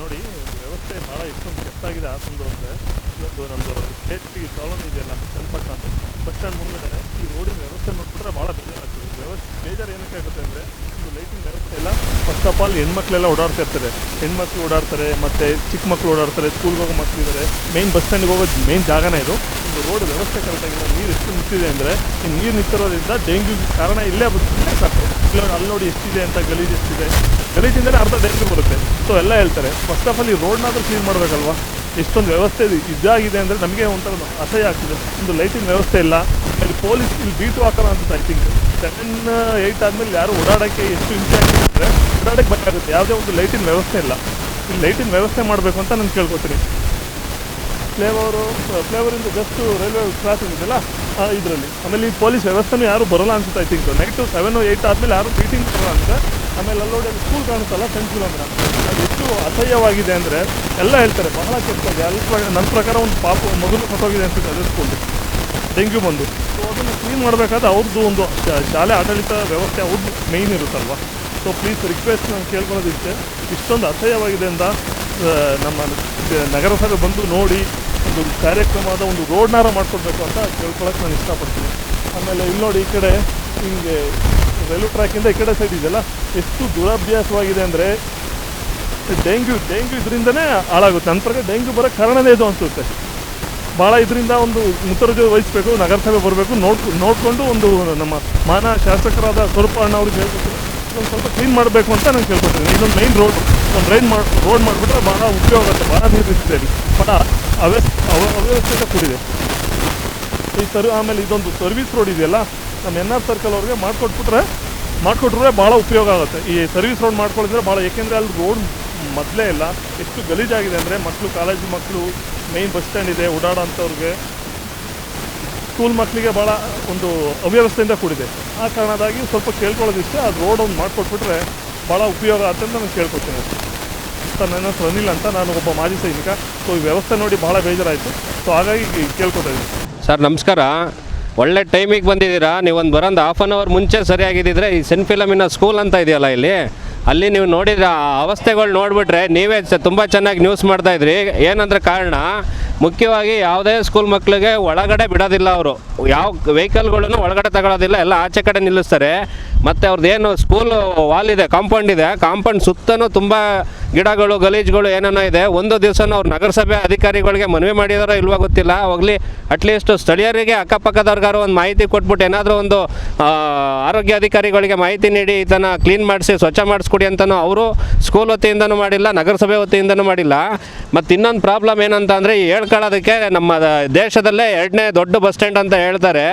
ನೋಡಿ ವ್ಯವಸ್ಥೆ ಭಾಳ ಇಷ್ಟೊಂದು ಕೆಟ್ಟಾಗಿದೆ, ಆ ಸಂದರ್ಭದಲ್ಲಿ. ಇವತ್ತು ನಮ್ಮದು ಸ್ಟೇಟ್ ಪ್ರಾಬ್ಲಮ್ ಇದೆಯಲ್ಲ ಬಸ್ ಸ್ಟ್ಯಾಂಡ್ ಮುಂದೆ ಈ ರೋಡಿನ ವ್ಯವಸ್ಥೆ ನೋಡ್ಬಿಟ್ರೆ ಭಾಳ ಬೇಜಾರಾಗ್ತದೆ ವ್ಯವಸ್ಥೆ ಬೇಜಾರು ಏನಕ್ಕೆ ಆಗುತ್ತೆ ಅಂದರೆ ಇದು ಲೈಟಿಂಗ್ ವ್ಯವಸ್ಥೆ ಇಲ್ಲ ಫಸ್ಟ್ ಆಫ್ ಆಲ್ ಹೆಣ್ಮಕ್ಳೆಲ್ಲ ಓಡಾಡ್ತಾ ಇರ್ತಾರೆ. ಹೆಣ್ಮಕ್ಳು ಓಡಾಡ್ತಾರೆ, ಮತ್ತು ಚಿಕ್ಕ ಮಕ್ಕಳು ಓಡಾಡ್ತಾರೆ ಸ್ಕೂಲ್ಗೆ ಹೋಗೋ ಮಕ್ಳು ಇದ್ದಾರೆ ಮೇನ್ ಬಸ್ ಸ್ಟ್ಯಾಂಡ್ಗೆ ಹೋಗೋ ಮೇನ್ ಜಾಗನೇ ಇದು. ಒಂದು ರೋಡ್ ವ್ಯವಸ್ಥೆ ಕರೆಕ್ಟಾಗಿಲ್ಲ ನೀರು ಎಷ್ಟು ನಿಂತಿದೆ ಅಂದರೆ, ಈ ನೀರು ನಿಂತಿರೋದ್ರಿಂದ ಡೆಂಗ್ಯೂ ಕಾರಣ ಇಲ್ಲೇ ಬರ್ತದೆ ಸಾಕು. ಇಲ್ಲ, ಅಲ್ಲಿ ನೋಡಿ ಎಷ್ಟಿದೆ ಅಂತ ಗಲೀಜು ಎಷ್ಟಿದೆ. ಗಲೀಜಿಂದಲೇ ಅರ್ಧ ಡೆಂಗ್ಯೂ ಬರುತ್ತೆ. ಸೊ ಎಲ್ಲ ಹೇಳ್ತಾರೆ. ಫಸ್ಟ್ ಆಫ್ ಆಲ್ ಈ ರೋಡ್ನಾದ್ರೂ ಕ್ಲೀನ್ ಮಾಡಬೇಕಲ್ವಾ? ಎಷ್ಟೊಂದು ವ್ಯವಸ್ಥೆ ಇದೆ- ಇದಾಗಿದೆ ಅಂದರೆ ನಮಗೆ ಒಂಥರ ಅಸಹ್ಯ ಆಗ್ತಿದೆ. ಒಂದು ಲೈಟಿನ ವ್ಯವಸ್ಥೆ ಇಲ್ಲ. ಅಲ್ಲಿ ಪೊಲೀಸ್ ಇಲ್ಲಿ ಬೀಟು ಹಾಕೋಣ ಅಂತ ಐ ಥಿಂಕ್ ಸೆವೆನ್ ಏಯ್ಟ್ ಆದಮೇಲೆ ಯಾರು ಓಡಾಡೋಕ್ಕೆ ಎಷ್ಟು ಆಗ್ತಿದೆ ಅಂದರೆ ಓಡಾಡಕ್ಕೆ ಬೇಕಾಗುತ್ತೆ. ಯಾವುದೇ ಒಂದು ಲೈಟಿನ ವ್ಯವಸ್ಥೆ ಇಲ್ಲ. ಲೈಟಿನ ವ್ಯವಸ್ಥೆ ಮಾಡಬೇಕು ಅಂತ ನಾನು ಕೇಳ್ಕೊತೀನಿ. ಫ್ಲೇವರು ಫ್ಲೇವರಿಂದ ಜಸ್ಟ್ ರೈಲ್ವೆ ಕ್ರಾಸ್ ಇದೆಯಲ್ಲ ಇದರಲ್ಲಿ. ಆಮೇಲೆ ಈ ಪೊಲೀಸ್ ವ್ಯವಸ್ಥೆನೂ ಯಾರು ಬರೋಲ್ಲ ಅನ್ಸುತ್ತೆ I think night seven eight ಆದಮೇಲೆ ಯಾರು ಮೀಟಿಂಗ್ ಬರೋಲ್ಲ ಅಂತ ಆಮೇಲೆ ಅಲ್ಲೋಡಿ ಅಲ್ಲಿ ಸ್ಕೂಲ್ ಕಾಣುತ್ತಲ್ಲ ಟೆನ್ ಕಿಲೋಮೀಟರ್ ಅದು ಎಷ್ಟು ಅಸಹ್ಯವಾಗಿದೆ ಅಂದರೆ ಎಲ್ಲ ಹೇಳ್ತಾರೆ, ಬಹಳ ಕೆಟ್ಟದಾಗಿ. ಅಲ್ಲಿ ನನ್ನ ಪ್ರಕಾರ ಒಂದು ಪಾಪ ಮಗುನ ಸತ್ತೋಗಿದೆ ಅನ್ಸುತ್ತೆ ಅದೇ ಸ್ಕೂಲ್ ಡೆಂಗ್ಯೂ ಬಂದು. ಸೊ ಅದನ್ನು ಕ್ಲೀನ್ ಮಾಡಬೇಕಾದ್ರೆ ಅವ್ರದ್ದು ಒಂದು ಶಾಲೆ ಆಡಳಿತ ವ್ಯವಸ್ಥೆ ಅವ್ರದ್ದು ಮೇಯ್ನ್ ಇರುತ್ತಲ್ವ? ಸೊ ಪ್ಲೀಸ್ ರಿಕ್ವೆಸ್ಟ್ ನಾನು ಕೇಳ್ಕೊಳ್ಳೋದು ಇಷ್ಟೇ. ಇಷ್ಟೊಂದು ಅಸಹ್ಯವಾಗಿದೆ ಅಂತ ನಮ್ಮ ನಗರಸಭೆ ಬಂದು ನೋಡಿ ಒಂದು ಕಾರ್ಯಕ್ರಮದ ಒಂದು ರೋಡ್ನಾರ ಮಾಡಿಕೊಡ್ಬೇಕು ಅಂತ ಕೇಳ್ಕೊಳ್ಳೋಕೆ ನಾನು ಇಷ್ಟಪಡ್ತೀನಿ. ಆಮೇಲೆ ಇಲ್ಲಿ ನೋಡಿ ಈ ಕಡೆ ಹಿಂಗೆ ರೈಲ್ವೆ ಟ್ರ್ಯಾಕಿಂದ ಈ ಕಡೆ ಸೈಡ್ ಇದೆಯಲ್ಲ, ಎಷ್ಟು ದುರಭ್ಯಾಸವಾಗಿದೆ ಅಂದರೆ ಡೆಂಗ್ಯೂ ಡೆಂಗ್ಯೂ ಇದರಿಂದನೇ ಹಾಳಾಗುತ್ತೆ. ಪ್ರಕಾರ ಡೆಂಗ್ಯೂ ಬರೋ ಕಾರಣನೇ ಇದು ಅನಿಸುತ್ತೆ. ಭಾಳ ಇದರಿಂದ ಒಂದು ಮುತುವರ್ಜಿ ವಹಿಸಬೇಕು, ನಗರಸಭೆ ಬರಬೇಕು, ನೋಡ್ಕೊ, ನೋಡಿಕೊಂಡು ಒಂದು ನಮ್ಮ ಮಾನ ಶಾಸಕರಾದ ಸ್ವರೂಪ ಅಣ್ಣ ಅವ್ರಿಗೆ ಹೇಳ್ಬೇಕು. ಒಂದು ಸ್ವಲ್ಪ ಕ್ಲೀನ್ ಮಾಡಬೇಕು ಅಂತ ನಾನು ಕೇಳ್ಕೊತೀನಿ ಇದೊಂದು ಮೈನ್ ರೋಡ್ ಒಂದು ರೈನ್ ಮಾಡಿ ರೋಡ್ ಮಾಡಿಬಿಟ್ರೆ ಭಾಳ ಉಪಯೋಗ ಆಗುತ್ತೆ ಭಾಳ ನೀರು ಇರ್ತದೆ ಬಟ್ ಭಾಳ ಅವ್ಯವಸ್ಥೆ ಅವ ಅವ್ಯವಸ್ಥೆಯಿಂದ ಕೂಡಿದೆ ಈ ಸರ್, ಆಮೇಲೆ ಇದೊಂದು ಸರ್ವಿಸ್ ರೋಡ್ ಇದೆಯಲ್ಲ ನಮ್ಮ ಎನ್ ಆರ್ ಸರ್ಕಲ್ ಅವ್ರಿಗೆ ಮಾಡಿಕೊಟ್ಬಿಟ್ರೆ, ಮಾಡಿಕೊಟ್ರೆ ಭಾಳ ಉಪಯೋಗ ಆಗುತ್ತೆ. ಈ ಸರ್ವಿಸ್ ರೋಡ್ ಮಾಡ್ಕೊಳ್ಳಿದ್ರೆ ಭಾಳ ಏಕೆಂದರೆ ಅಲ್ಲಿ ರೋಡ್ ಮೊದಲೇ ಇಲ್ಲ. ಎಷ್ಟು ಗಲೀಜಾಗಿದೆ ಅಂದರೆ ಮಕ್ಕಳು ಕಾಲೇಜು ಮಕ್ಕಳು ಮೈನ್ ಬಸ್ ಸ್ಟ್ಯಾಂಡ್ ಇದೆ, ಓಡಾಡೋಂಥವ್ರಿಗೆ ಸ್ಕೂಲ್ ಮಕ್ಕಳಿಗೆ ಭಾಳ ಒಂದು ಅವ್ಯವಸ್ಥೆಯಿಂದ ಕೂಡಿದೆ. ಆ ಕಾರಣದಾಗಿ ಸ್ವಲ್ಪ ಕೇಳ್ಕೊಳ್ಳೋದಿಷ್ಟೇ ಅದು ರೋಡ್ ಒಂದು ಮಾಡಿಕೊಟ್ಬಿಟ್ರೆ ಭಾಳ ಉಪಯೋಗ ಆಗುತ್ತೆ ಅಂತ ನಾನು ಕೇಳ್ಕೊತೀನಿ ಸರ್ ನನ್ನ ಹೆಸರು ಅನಿಲ್ ಅಂತ ನಾನು ಒಬ್ಬ ಮಾಜಿ ಸೈನಿಕ. ಸೊ ಈ ವ್ಯವಸ್ಥೆ ನೋಡಿ ಭಾಳ ಬೇಜಾರಾಯಿತು. ಸೊ ಹಾಗಾಗಿ ಕೇಳ್ಕೊತಾ ಇದ್ದೀನಿ. ಸರ್, ನಮಸ್ಕಾರ. ಒಳ್ಳೆ ಟೈಮಿಗೆ ಬಂದಿದ್ದೀರಾ? ನೀವೊಂದು ಬರೋದು ಹಾಫ್ ಆನ್ ಅವರ್ ಮುಂಚೆ ಸರಿಯಾಗಿದ್ದಿದ್ರೆ ಈ ಸೆನ್ ಫಿಲಮಿನ ಸ್ಕೂಲ್ ಅಂತ ಇದೆಯಲ್ಲ ಇಲ್ಲಿ? ಅಲ್ಲಿ ನೀವು ನೋಡಿದ್ರೆ ಆ ಅವಸ್ಥೆಗಳು ನೋಡಿಬಿಟ್ರೆ ನೀವೇ ತುಂಬ ಚೆನ್ನಾಗಿ ನ್ಯೂಸ್ ಮಾಡ್ತಾ ಇದ್ರಿ. ಏನಂದ್ರೆ ಕಾರಣ ಮುಖ್ಯವಾಗಿ ಯಾವುದೇ ಸ್ಕೂಲ್ ಮಕ್ಕಳಿಗೆ ಒಳಗಡೆ ಬಿಡೋದಿಲ್ಲ ಅವರು. ಯಾವ ವೆಹಿಕಲ್ಗಳನ್ನು ಒಳಗಡೆ ತಗೊಳೋದಿಲ್ಲ, ಎಲ್ಲ ಆಚೆ ಕಡೆ ನಿಲ್ಲಿಸ್ತಾರೆ. ಮತ್ತು ಅವ್ರದ್ದೇನು ಸ್ಕೂಲ್ ವಾಲ್ ಇದೆ ಕಾಂಪೌಂಡ್ ಇದೆ. ಕಾಂಪೌಂಡ್ ಸುತ್ತಲೂ ತುಂಬ ಗಿಡಗಳು, ಗಲೀಜುಗಳು ಏನೇನೋ ಇದೆ. ಒಂದು ದಿವಸನೂ ಅವ್ರು ನಗರಸಭೆ ಅಧಿಕಾರಿಗಳಿಗೆ ಮನವಿ ಮಾಡಿದಾರೋ ಇಲ್ವೋ ಗೊತ್ತಿಲ್ಲ. ಹೋಗಲಿ ಅಟ್ಲೀಸ್ಟ್ ಸ್ಥಳೀಯರಿಗೆ ಅಕ್ಕಪಕ್ಕದವ್ರಿಗಾರು ಒಂದು ಮಾಹಿತಿ ಕೊಟ್ಬಿಟ್ಟು ಏನಾದರೂ ಒಂದು ಆರೋಗ್ಯ ಅಧಿಕಾರಿಗಳಿಗೆ ಮಾಹಿತಿ ನೀಡಿ ಇದನ್ನು ಕ್ಲೀನ್ ಮಾಡಿಸಿ, ಸ್ವಚ್ಛ ಮಾಡಿಸ್ಕೊಡಿ ಅಂತಲೂ ಅವರು ಸ್ಕೂಲ್ ವತಿಯಿಂದನೂ ಮಾಡಿಲ್ಲ, ನಗರಸಭೆ ವತಿಯಿಂದನೂ ಮಾಡಿಲ್ಲ. ಮತ್ತು ಇನ್ನೊಂದು ಪ್ರಾಬ್ಲಮ್ ಏನಂತ ಅಂದರೆ ಈ ಹೇಳ್ಕೊಳ್ಳೋದಕ್ಕೆ ನಮ್ಮ ದೇಶದಲ್ಲೇ ಎರಡನೇ ದೊಡ್ಡ ಬಸ್ ಸ್ಟ್ಯಾಂಡ್ ಅಂತ ಹೇಳ್ತಾರೆ.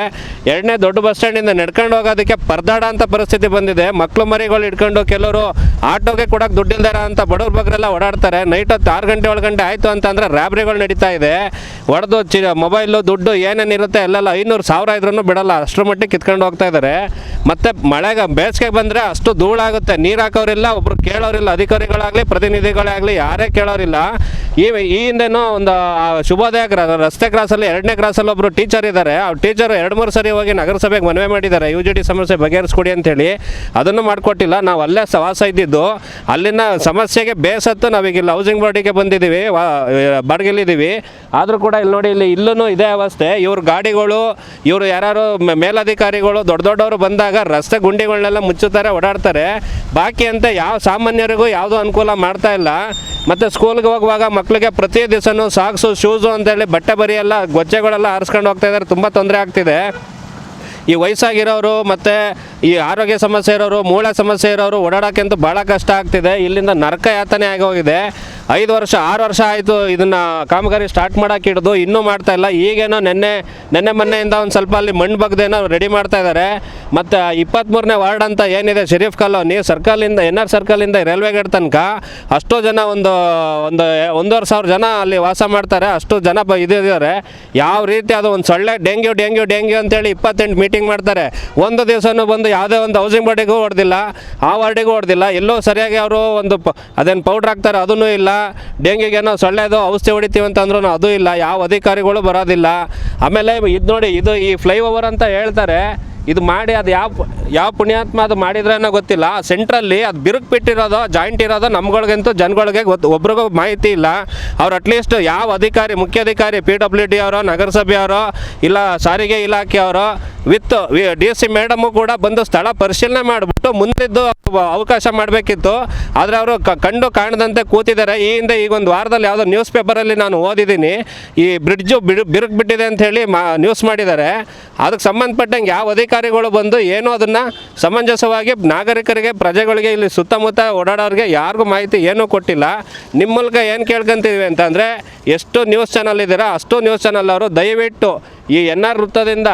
ಎರಡನೇ ದೊಡ್ಡ ಬಸ್ ಸ್ಟ್ಯಾಂಡಿಂದ ನಡ್ಕೊಂಡು ಹೋಗೋದಕ್ಕೆ ಪರದಾಡ ಅಂತ ಪರಿಸ್ಥಿತಿ ಬಂದಿದೆ. ಮಕ್ಕಳು ಮರಿಗಳು ಇಟ್ಕೊಂಡು ಕೆಲವರು ಆಟೋಗೆ ಕೊಡೋಕೆ ದುಡ್ಡಿಲ್ದಾರ ಅಂತ ಬಡವ್ರ ಬಗ್ರೆಲ್ಲ ಓಡಾಡ್ತಾರೆ. ನೈಟ್ ಹೊತ್ತು ಆರು ಗಂಟೆ ಏಳು ಗಂಟೆ ಆಯಿತು ಅಂತಂದರೆ ರ್ಯಾಬ್ರಿಗಳು ನಡೀತಾ ಇದೆ. ಹೊಡೆದು ಚಿ ಮೊಬೈಲು, ದುಡ್ಡು ಏನೇನಿರುತ್ತೆ ಎಲ್ಲೆಲ್ಲ ಐನೂರು ಸಾವಿರ ಇದ್ರೂ ಬಿಡಲ್ಲ. ಅಷ್ಟರ ಮಟ್ಟಿಗೆ ಕಿತ್ಕೊಂಡು ಹೋಗ್ತಾ ಇದ್ದಾರೆ ಮತ್ತು ಮಳೆಗೆ ಬೇಸಿಗೆ ಬಂದರೆ ಅಷ್ಟು ಧೂಳಾಗುತ್ತೆ ನೀರು ಹಾಕೋರಿಲ್ಲ, ಒಬ್ರು ಕೇಳೋರಿಲ್ಲ. ಅಧಿಕಾರಿಗಳಾಗಲಿ, ಪ್ರತಿನಿಧಿಗಳಾಗಲಿ ಯಾರೇ ಕೇಳೋರಿಲ್ಲ. ಈ ಈ ಹಿಂದೆನೂ ಒಂದು ಶುಭೋದಯ ರಸ್ತೆ ಕ್ರಾಸಲ್ಲಿ ಎರಡನೇ ಕ್ರಾಸಲ್ಲಿ ಒಬ್ಬರು ಟೀಚರ್ ಇದ್ದಾರೆ ಆ ಟೀಚರ್ ಎರಡು ಮೂರು ಸರಿ ಹೋಗಿ ನಗರಸಭೆಗೆ ಮನವಿ ಮಾಡಿದ್ದಾರೆ. ಯು ಜಿ ಡಿ ಸಮಸ್ಯೆ ಬಗೆಹರಿಸ್ಕೊಡಿ ಅಂತೇಳಿ. ಅದನ್ನು ಮಾಡಿಕೊಟ್ಟಿಲ್ಲ. ನಾವು ಅಲ್ಲೇ ಸವಾಸ ಇದ್ದಿದ್ದು. ಅಲ್ಲಿನ ಸಮಸ್ಯೆಗೆ ಬೇಸತ್ತು ನಾವೀಗ ಇಲ್ಲಿ ಹೌಸಿಂಗ್ ಬೋರ್ಡಿಗೆ ಬಂದಿದ್ದೀವಿ. ಬಾಡಿಗೆಲಿದ್ದೀವಿ. ಆದರೂ ಕೂಡ ಇಲ್ಲಿ ನೋಡಿ, ಇಲ್ಲಿ ಇಲ್ಲೂ ಇದೇ ಅವಸ್ಥೆ. ಇವ್ರ ಗಾಡಿಗಳು, ಇವರು ಯಾರು ಮೇಲಧಿಕಾರಿಗಳು, ದೊಡ್ಡ ದೊಡ್ಡವರು ಬಂದಾಗ ರಸ್ತೆ ಗುಂಡಿಗಳನ್ನೆಲ್ಲ ಮುಚ್ಚುತ್ತಾರೆ, ಓಡಾಡ್ತಾರೆ. ಬಾಕಿ ಅಂತ ಯಾವ ಸಾಮಾನ್ಯರಿಗೂ ಯಾವುದೂ ಅನುಕೂಲ ಮಾಡ್ತಾ ಇಲ್ಲ. ಮತ್ತು ಸ್ಕೂಲ್ಗೆ ಹೋಗುವಾಗ ಮಕ್ಕಳಿಗೆ ಪ್ರತಿ ದಿವಸನೂ ಸಾಕ್ಸು ಶೂಸು ಅಂತೇಳಿ ಬಟ್ಟೆ ಬರಿಯೆಲ್ಲ ಗೊಜ್ಜೆಗಳೆಲ್ಲ ಹಾರಿಸ್ಕೊಂಡು ಹೋಗ್ತಾ ಇದ್ದಾರೆ. ತುಂಬ ತೊಂದರೆ ಆಗ್ತಿದೆ. ಈ ವಯಸ್ಸಾಗಿರೋರು ಮತ್ತು ಈ ಆರೋಗ್ಯ ಸಮಸ್ಯೆ ಇರೋರು, ಮೂಳೆ ಸಮಸ್ಯೆ ಇರೋರು ಓಡಾಡೋಕ್ಕಂತೂ ಭಾಳ ಕಷ್ಟ ಆಗ್ತಿದೆ. ಇಲ್ಲಿಂದ ನರಕ ಯಾತನೆ ಆಗಿ ಹೋಗಿದೆ. ಐದು ವರ್ಷ, ಆರು ವರ್ಷ ಆಯಿತು ಇದನ್ನು ಕಾಮಗಾರಿ ಸ್ಟಾರ್ಟ್ ಮಾಡೋಕೆ ಹಿಡಿದು ಇನ್ನೂ ಮಾಡ್ತಾ ಇಲ್ಲ. ಈಗೇನೋ ನೆನ್ನೆ ನೆನ್ನೆ ಮೊನ್ನೆಯಿಂದ ಒಂದು ಸ್ವಲ್ಪ ಅಲ್ಲಿ ಮಣ್ಣು ಬಗ್ದೇನೋ ರೆಡಿ ಮಾಡ್ತಾ ಇದ್ದಾರೆ ಮತ್ತು ಇಪ್ಪತ್ತ್ಮೂರನೇ ವಾರ್ಡ್ ಅಂತ ಏನಿದೆ ಶರೀಫ್ ಕಾಲೋನಿ ಸರ್ಕಲಿಂದ ಎನ್ ಆರ್ ಸರ್ಕಲಿಂದ ರೈಲ್ವೆ ಗೇಟ್ ತನಕ ಅಷ್ಟೋ ಜನ ಒಂದು ಒಂದು, ಒಂದೂವರೆ ಸಾವಿರ ಜನ ಅಲ್ಲಿ ವಾಸ ಮಾಡ್ತಾರೆ. ಅಷ್ಟು ಜನ ಬ ಇದ್ದಾರೆ ಯಾವ ರೀತಿ ಅದು ಒಂದು ಸೊಳ್ಳೆ, ಡೆಂಗ್ಯೂ ಡೆಂಗ್ಯೂ ಡೆಂಗ್ಯೂ ಅಂತೇಳಿ ಇಪ್ಪತ್ತೆಂಟು ಮೀಟಿಂಗ್ ಮಾಡ್ತಾರೆ. ಒಂದು ದಿವಸನೂ ಬಂದು ಯಾವುದೇ ಒಂದು ಹೌಸಿಂಗ್ ಬಾರ್ಡಿಗೂ ಹೊಡೆದಿಲ್ಲ, ಆ ವಾರ್ಡಿಗೂ ಹೊಡೆದಿಲ್ಲ, ಎಲ್ಲೋ ಸರಿಯಾಗಿ ಅವರು ಒಂದು ಪ ಅದೇನು ಪೌಡ್ರ್ ಹಾಕ್ತಾರೆ ಅದೂ ಇಲ್ಲ. ಡೆಂಗ್ಯೂಗೇನೋ ಸೊಳ್ಳೆದು ಔಷಧಿ ಹೊಡಿತೀವಿ ಅಂತಂದ್ರೂ ಅದು ಇಲ್ಲ. ಯಾವ ಅಧಿಕಾರಿಗಳು ಬರೋದಿಲ್ಲ. ಆಮೇಲೆ ಇದು ನೋಡಿ, ಇದು ಈ ಫ್ಲೈಓವರ್ ಅಂತ ಹೇಳ್ತಾರೆ. ಇದು ಮಾಡಿ ಅದು ಯಾವ ಯಾವ ಪುಣ್ಯಾತ್ಮ ಅದು ಮಾಡಿದ್ರೇನೋ ಗೊತ್ತಿಲ್ಲ. ಸೆಂಟ್ರಲ್ಲಿ ಅದು ಬಿರುಕು ಬಿಟ್ಟಿರೋದು ಜಾಯಿಂಟ್ ಇರೋದೋ ನಮ್ಗಳಿಗಂತೂ ಜನಗಳಿಗೆ ಗೊತ್ತು, ಒಬ್ರಿಗೂ ಮಾಹಿತಿ ಇಲ್ಲ. ಅವ್ರು ಅಟ್ಲೀಸ್ಟ್ ಯಾವ ಅಧಿಕಾರಿ ಮುಖ್ಯಾಧಿಕಾರಿ ಪಿ ಡಬ್ಲ್ಯೂ ಡಿ ಅವರೋ ನಗರಸಭೆಯವರೋ ಇಲ್ಲ ಸಾರಿಗೆ ಇಲಾಖೆಯವರು ವಿತ್ ಡಿ ಸಿ ಮೇಡಮು ಕೂಡ ಬಂದು ಸ್ಥಳ ಪರಿಶೀಲನೆ ಮಾಡಿಬಿಟ್ಟು ಮುಂದಿದ್ದು ಅವಕಾಶ ಮಾಡಬೇಕಿತ್ತು. ಆದರೆ ಅವರು ಕಂಡು ಕಾಣದಂತೆ ಕೂತಿದ್ದಾರೆ. ಈ ಹಿಂದೆ ಈಗ ಒಂದು ವಾರದಲ್ಲಿ ಯಾವುದೋ ನ್ಯೂಸ್ ಪೇಪರಲ್ಲಿ ನಾನು ಓದಿದ್ದೀನಿ. ಈ ಬ್ರಿಡ್ಜು ಬಿಡು, ಬಿರುಕು ಬಿಟ್ಟಿದೆ ಅಂತ ಹೇಳಿ ಮಾ ನ್ಯೂಸ್ ಮಾಡಿದ್ದಾರೆ. ಅದಕ್ಕೆ ಸಂಬಂಧಪಟ್ಟಂಗೆ ಯಾವ ಅಧಿಕಾರಿಗಳು ಬಂದು ಏನು ಅದನ್ನು ಸಮಂಜಸವಾಗಿ ನಾಗರಿಕರಿಗೆ, ಪ್ರಜೆಗಳಿಗೆ ಇಲ್ಲಿ ಸುತ್ತಮುತ್ತ ಓಡಾಡೋರಿಗೆ ಯಾರಿಗೂ ಮಾಹಿತಿ ಏನೂ ಕೊಟ್ಟಿಲ್ಲ. ನಿಮ್ಮ ಮೂಲಕ ಏನು ಕೇಳ್ಕೊಂತೀವಿ ಅಂತಂದರೆ, ಎಷ್ಟು ನ್ಯೂಸ್ ಚಾನಲ್ ಇದ್ದೀರಾ ಅಷ್ಟು ನ್ಯೂಸ್ ಚಾನಲ್ ಅವರು ದಯವಿಟ್ಟು ಈ ಎನ್ ಆರ್ ವೃತ್ತದಿಂದ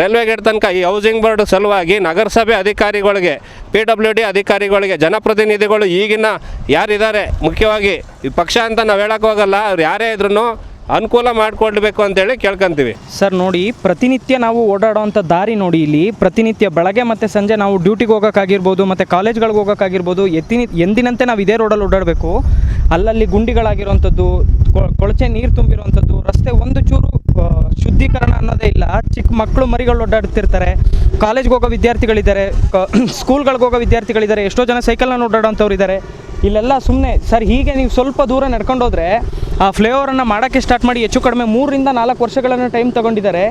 ರೈಲ್ವೆ ಗೇಟ್ ತನಕ ಈ ಹೌಸಿಂಗ್ ಬೋರ್ಡ್ ಸಲುವಾಗಿ ನಗರಸಭೆ ಅಧಿಕಾರಿಗಳಿಗೆ, ಪಿ ಡಬ್ಲ್ಯೂ ಡಿ ಅಧಿಕಾರಿಗಳಿಗೆ, ಜನಪ್ರತಿನಿಧಿಗಳು ಈಗಿನ ಯಾರಿದ್ದಾರೆ, ಮುಖ್ಯವಾಗಿ ಈ ಪಕ್ಷ ಅಂತ ನಾವು ಹೇಳೋಕ್ಕೋಗಲ್ಲ ಅವ್ರು ಯಾರೇ ಇದ್ರೂ ಅನುಕೂಲ ಮಾಡಿಕೊಡ್ಬೇಕು ಅಂತೇಳಿ ಕೇಳ್ಕೊಂತೀವಿ. ಸರ್, ನೋಡಿ, ಪ್ರತಿನಿತ್ಯ ನಾವು ಓಡಾಡೋವಂಥ ದಾರಿ ನೋಡಿ ಇಲ್ಲಿ, ಪ್ರತಿನಿತ್ಯ ಬೆಳಗ್ಗೆ ಮತ್ತು ಸಂಜೆ ನಾವು ಡ್ಯೂಟಿಗೆ ಹೋಗೋಕ್ಕಾಗಿರ್ಬೋದು, ಮತ್ತು ಕಾಲೇಜ್ಗಳಿಗೆ ಹೋಗೋಕ್ಕಾಗಿರ್ಬೋದು, ಎತ್ತಿನ, ಎಂದಿನಂತೆ ನಾವು ಇದೇ ರೋಡಲ್ಲಿ ಓಡಾಡಬೇಕು. ಅಲ್ಲಲ್ಲಿ ಗುಂಡಿಗಳಾಗಿರುವಂಥದ್ದು ಕೊಳಚೆ ನೀರು ತುಂಬಿರುವಂಥದ್ದು ರಸ್ತೆ ಒಂದು ಚೂರು ಶುದ್ಧೀಕರಣ ಅನ್ನೋದೇ ಇಲ್ಲ. ಚಿಕ್ಕ ಮಕ್ಕಳು ಮರಿಗಳು ಓಡಾಡ್ತಿರ್ತಾರೆ. ಕಾಲೇಜ್ಗೆ ಹೋಗೋ ವಿದ್ಯಾರ್ಥಿಗಳಿದ್ದಾರೆ ಸ್ಕೂಲ್ಗಳಿಗೆ ಹೋಗೋ ವಿದ್ಯಾರ್ಥಿಗಳಿದ್ದಾರೆ, ಎಷ್ಟೋ ಜನ ಸೈಕಲ್ನ ಓಡಾಡೋವಂಥವ್ರು ಇದ್ದಾರೆ ಇಲ್ಲೆಲ್ಲ ಸುಮ್ಮನೆ ಸರ್, ಹೀಗೆ ನೀವು ಸ್ವಲ್ಪ ದೂರ ನಡ್ಕೊಂಡೋದ್ರೆ ಆ ಫ್ಲೇಓವರನ್ನು ಮಾಡೋಕ್ಕೆ ಸ್ಟಾರ್ಟ್ ಮಾಡಿ ಹೆಚ್ಚು ಕಡಿಮೆ ಮೂರರಿಂದ ನಾಲ್ಕು ವರ್ಷಗಳನ್ನು ಟೈಮ್ ತಗೊಂಡಿದ್ದಾರೆ.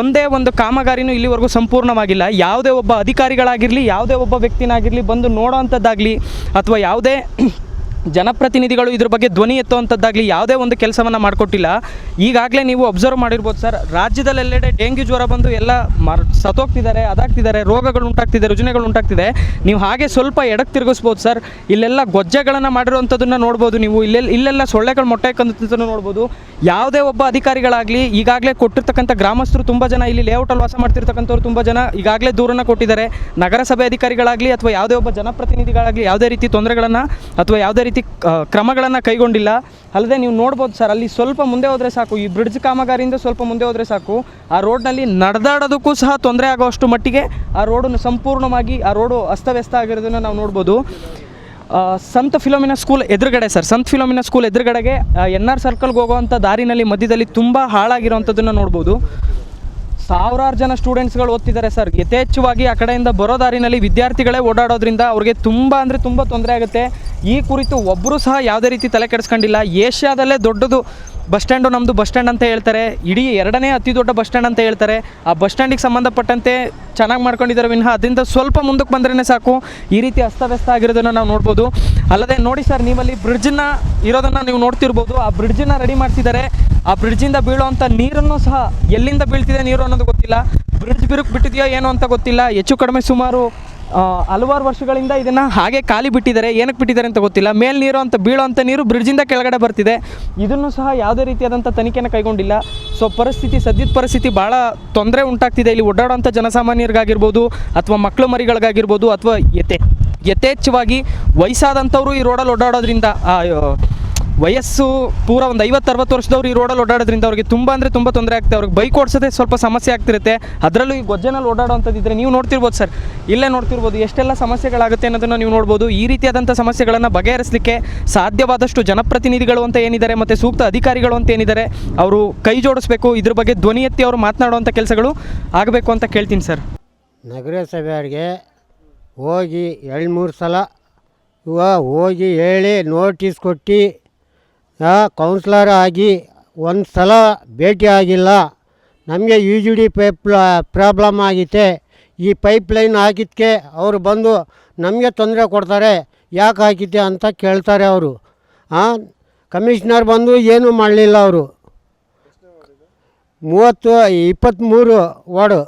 ಒಂದೇ ಒಂದು ಕಾಮಗಾರಿನೂ ಇಲ್ಲಿವರೆಗೂ ಸಂಪೂರ್ಣವಾಗಿಲ್ಲ. ಯಾವುದೇ ಒಬ್ಬ ಅಧಿಕಾರಿಗಳಾಗಿರಲಿ, ಯಾವುದೇ ಒಬ್ಬ ವ್ಯಕ್ತಿನಾಗಿರಲಿ ಬಂದು ನೋಡೋ ಅಂಥದ್ದಾಗಲಿ ಅಥವಾ ಯಾವುದೇ ಜನಪ್ರತಿನಿಧಿಗಳು ಇದ್ರ ಬಗ್ಗೆ ಧ್ವನಿ ಎತ್ತುವಂಥದ್ದಾಗಲಿ ಯಾವುದೇ ಒಂದು ಕೆಲಸವನ್ನು ಮಾಡಿಕೊಟ್ಟಿಲ್ಲ. ಈಗಾಗಲೇ ನೀವು ಅಬ್ಸರ್ವ್ ಮಾಡಿರ್ಬೋದು ಸರ್. ರಾಜ್ಯದಲ್ಲೆಲ್ಲೆಡೆ ಡೆಂಗ್ಯೂ ಜ್ವರ ಬಂದು ಎಲ್ಲ ಮರ್, ಸತ್ತೋಗ್ತಿದ್ದಾರೆ, ಅದಾಗ್ತಿದ್ದಾರೆ, ರೋಗಗಳು ಉಂಟಾಗ್ತಿದೆ, ರುಜಿನಗಳು ಉಂಟಾಗ್ತಿದೆ. ನೀವು ಹಾಗೆ ಸ್ವಲ್ಪ ಎಡಕ್ಕೆ ತಿರುಗಿಸ್ಬೋದು ಸರ್. ಇಲ್ಲೆಲ್ಲ ಗೊಜ್ಜೆಗಳನ್ನು ಮಾಡಿರುವಂಥದ್ದನ್ನು ನೋಡ್ಬೋದು ನೀವು. ಇಲ್ಲೆಲ್ಲ ಇಲ್ಲೆಲ್ಲ ಸೊಳ್ಳೆಗಳು ಮೊಟ್ಟೆ ಕಂದನ್ನು ನೋಡ್ಬೋದು. ಯಾವುದೇ ಒಬ್ಬ ಅಧಿಕಾರಿಗಳಾಗಲಿ, ಈಗಾಗಲೇ ಕೊಟ್ಟಿರ್ತಕ್ಕಂಥ ಗ್ರಾಮಸ್ಥರು ತುಂಬ ಜನ, ಇಲ್ಲಿ ಲೇಔಟಲ್ಲಿ ವಾಸ ಮಾಡ್ತಿರ್ತಕ್ಕಂಥವ್ರು ತುಂಬ ಜನ ಈಗಾಗಲೇ ದೂರನ್ನು ಕೊಟ್ಟಿದ್ದಾರೆ. ನಗರಸಭೆ ಅಧಿಕಾರಿಗಳಾಗಲಿ ಅಥವಾ ಯಾವುದೇ ಒಬ್ಬ ಜನಪ್ರತಿನಿಧಿಗಳಾಗಲಿ ಯಾವುದೇ ರೀತಿ ತೊಂದರೆಗಳನ್ನು ಅಥವಾ ಯಾವುದೇ ರೀತಿ ಕ್ರಮಗಳನ್ನು ಕೈಗೊಂಡಿಲ್ಲ. ಅಲ್ಲದೆ ನೀವು ನೋಡ್ಬೋದು ಸರ್, ಅಲ್ಲಿ ಸ್ವಲ್ಪ ಮುಂದೆ ಹೋದರೆ ಸಾಕು. ಈ ಬ್ರಿಡ್ಜ್ ಕಾಮಗಾರಿಯಿಂದ ಸ್ವಲ್ಪ ಮುಂದೆ ಹೋದರೆ ಸಾಕು. ಆ ರೋಡ್ನಲ್ಲಿ ನಡೆದಾಡೋದಕ್ಕೂ ಸಹ ತೊಂದರೆ ಆಗೋಷ್ಟು ಮಟ್ಟಿಗೆ ಆ ರೋಡನ್ನು ಸಂಪೂರ್ಣವಾಗಿ, ಆ ರೋಡು ಅಸ್ತವ್ಯಸ್ತ ಆಗಿರೋದನ್ನು ನಾವು ನೋಡ್ಬೋದು. ಸಂತ ಫಿಲೋಮಿನ ಸ್ಕೂಲ್ ಎದುರುಗಡೆ ಸರ್, ಸಂತ ಫಿಲೋಮಿನ ಸ್ಕೂಲ್ ಎದುರುಗಡೆಗೆ ಎನ್ ಆರ್ ಸರ್ಕಲ್ಗೆ ಹೋಗುವಂಥ ದಾರಿನಲ್ಲಿ ಮಧ್ಯದಲ್ಲಿ ತುಂಬ ಹಾಳಾಗಿರೋವಂಥದ್ದನ್ನು ನೋಡ್ಬೋದು. ಸಾವಿರಾರು ಜನ ಸ್ಟೂಡೆಂಟ್ಸ್ಗಳು ಓದ್ತಿದ್ದಾರೆ ಸರ್. ಯಥೇಚ್ಛವಾಗಿ ಆ ಕಡೆಯಿಂದ ಬರೋ ದಾರಿನಲ್ಲಿ ವಿದ್ಯಾರ್ಥಿಗಳೇ ಓಡಾಡೋದ್ರಿಂದ ಅವ್ರಿಗೆ ತುಂಬ ಅಂದರೆ ತುಂಬ ತೊಂದರೆ ಆಗುತ್ತೆ. ಈ ಕುರಿತು ಒಬ್ಬರು ಸಹ ಯಾವುದೇ ರೀತಿ ತಲೆ ಕೆಡಿಸ್ಕೊಂಡಿಲ್ಲ. ಏಷ್ಯಾದಲ್ಲೇ ದೊಡ್ಡದು ಬಸ್ ಸ್ಟ್ಯಾಂಡು ನಮ್ಮದು ಬಸ್ ಸ್ಟ್ಯಾಂಡ್ ಅಂತ ಹೇಳ್ತಾರೆ. ಇಡೀ ಎರಡನೇ ಅತಿ ದೊಡ್ಡ ಬಸ್ ಸ್ಟ್ಯಾಂಡ್ ಅಂತ ಹೇಳ್ತಾರೆ. ಆ ಬಸ್ ಸ್ಟ್ಯಾಂಡಿಗೆ ಸಂಬಂಧಪಟ್ಟಂತೆ ಚೆನ್ನಾಗಿ ಮಾಡ್ಕೊಂಡಿದ್ದಾರೆ ವಿನಃ. ಅದರಿಂದ ಸ್ವಲ್ಪ ಮುಂದಕ್ಕೆ ಬಂದ್ರೇ ಸಾಕು. ಈ ರೀತಿ ಅಸ್ತವ್ಯಸ್ತ ಆಗಿರೋದನ್ನು ನಾವು ನೋಡ್ಬೋದು. ಅಲ್ಲದೆ ನೋಡಿ ಸರ್, ನೀವಲ್ಲಿ ಬ್ರಿಡ್ಜನ್ನ ಇರೋದನ್ನು ನೀವು ನೋಡ್ತಿರ್ಬೋದು. ಆ ಬ್ರಿಡ್ಜನ್ನ ರೆಡಿ ಮಾಡ್ತಿದ್ದಾರೆ. ಆ ಬ್ರಿಡ್ಜಿಂದ ಬೀಳುವಂಥ ನೀರನ್ನು ಸಹ ಎಲ್ಲಿಂದ ಬೀಳ್ತಿದೆ ನೀರು ಅನ್ನೋದು ಗೊತ್ತಿಲ್ಲ. ಬ್ರಿಡ್ಜ್ ಬಿರುಕು ಬಿಟ್ಟಿದೆಯೋ ಏನೋ ಅಂತ ಗೊತ್ತಿಲ್ಲ. ಹೆಚ್ಚು ಕಡಿಮೆ ಸುಮಾರು ಹಲವಾರು ವರ್ಷಗಳಿಂದ ಇದನ್ನು ಹಾಗೆ ಖಾಲಿ ಬಿಟ್ಟಿದ್ದಾರೆ. ಏನಕ್ಕೆ ಬಿಟ್ಟಿದ್ದಾರೆ ಅಂತ ಗೊತ್ತಿಲ್ಲ. ಮೇಲ್ ನೀರು ಅಂತ ಬೀಳೋಂಥ ನೀರು ಬ್ರಿಡ್ಜಿಂದ ಕೆಳಗಡೆ ಬರ್ತಿದೆ. ಇದನ್ನು ಸಹ ಯಾವುದೇ ರೀತಿಯಾದಂಥ ತನಿಖೆಯನ್ನು ಕೈಗೊಂಡಿಲ್ಲ. ಸೊ, ಪರಿಸ್ಥಿತಿ, ಸದ್ಯದ ಪರಿಸ್ಥಿತಿ ಭಾಳ ತೊಂದರೆ ಉಂಟಾಗ್ತಿದೆ. ಇಲ್ಲಿ ಓಡಾಡೋಂಥ ಜನಸಾಮಾನ್ಯರಿಗಾಗಿರ್ಬೋದು ಅಥವಾ ಮಕ್ಕಳು ಮರಿಗಳಿಗಾಗಿರ್ಬೋದು ಅಥವಾ ಯಥೇ, ಯಥೇಚ್ಛವಾಗಿ ವಯಸ್ಸಾದಂಥವರು ಈ ರೋಡಲ್ಲಿ ಓಡಾಡೋದ್ರಿಂದ ವಯಸ್ಸು ಪೂರ ಒಂದು ಐವತ್ತು, ಅರವತ್ತು ವರ್ಷದವ್ರು ಈ ರೋಡಲ್ಲಿ ಓಡಾಡೋದ್ರಿಂದ ಅವ್ರಿಗೆ ತುಂಬ ಅಂದರೆ ತುಂಬ ತೊಂದರೆ ಆಗ್ತದೆ ಅವ್ರಿಗೆ ಬೈಕ್ ಓಡಿಸೋದೇ ಸ್ವಲ್ಪ ಸಮಸ್ಯೆ ಆಗ್ತಿರುತ್ತೆ. ಅದರಲ್ಲೂ ಈ ಗೊಜ್ಜನಲ್ಲಿ ಓಡಾಡುವಂಥದ್ದಿದ್ರೆ ನೀವು ನೋಡ್ತಿರ್ಬೋದು ಸರ್. ಇಲ್ಲೇ ನೋಡ್ತಿರ್ಬೋದು. ಎಷ್ಟೆಲ್ಲ ಸಮಸ್ಯೆಗಳಾಗುತ್ತೆ ಅನ್ನೋದನ್ನು ನೀವು ನೋಡ್ಬೋದು. ಈ ರೀತಿಯಾದಂಥ ಸಮಸ್ಯೆಗಳನ್ನು ಬಗೆಹರಿಸಲಿಕ್ಕೆ ಸಾಧ್ಯವಾದಷ್ಟು ಜನಪ್ರತಿನಿಧಿಗಳು ಅಂತ ಏನಿದ್ದಾರೆ ಮತ್ತು ಸೂಕ್ತ ಅಧಿಕಾರಿಗಳು ಅಂತ ಏನಿದ್ದಾರೆ, ಅವರು ಕೈ ಜೋಡಿಸ್ಬೇಕು. ಇದ್ರ ಬಗ್ಗೆ ಧ್ವನಿ ಎತ್ತಿ ಅವರು ಮಾತನಾಡುವಂಥ ಕೆಲಸಗಳು ಆಗಬೇಕು ಅಂತ ಕೇಳ್ತೀನಿ ಸರ್. ನಗರಸಭೆಯವ್ರಿಗೆ ಹೋಗಿ ಎರಡು ಮೂರು ಸಲ ಹೋಗಿ ಹೇಳಿ ನೋಟಿಸ್ ಕೊಟ್ಟು ಕೌನ್ಸ್ಲರ್ ಆಗಿ ಒಂದು ಸಲ ಭೇಟಿ ಆಗಿಲ್ಲ. ನಮಗೆ U G D pipe problem ಆಗಿತ್ತೆ. ಈ ಪೈಪ್ ಲೈನ್ ಹಾಕಿದ್ಕೆ ಅವರು ಬಂದು ನಮಗೆ ತೊಂದರೆ ಕೊಡ್ತಾರೆ. ಯಾಕೆ ಹಾಕಿದ್ದೆ ಅಂತ ಕೇಳ್ತಾರೆ ಅವರು. ಹಾಂ ಕಮಿಷ್ನರ್ ಬಂದು ಏನೂ ಮಾಡಲಿಲ್ಲ ಅವರು. ಮೂವತ್ತು ಇಪ್ಪತ್ತ್ಮೂರು ವಾರ್ಡು.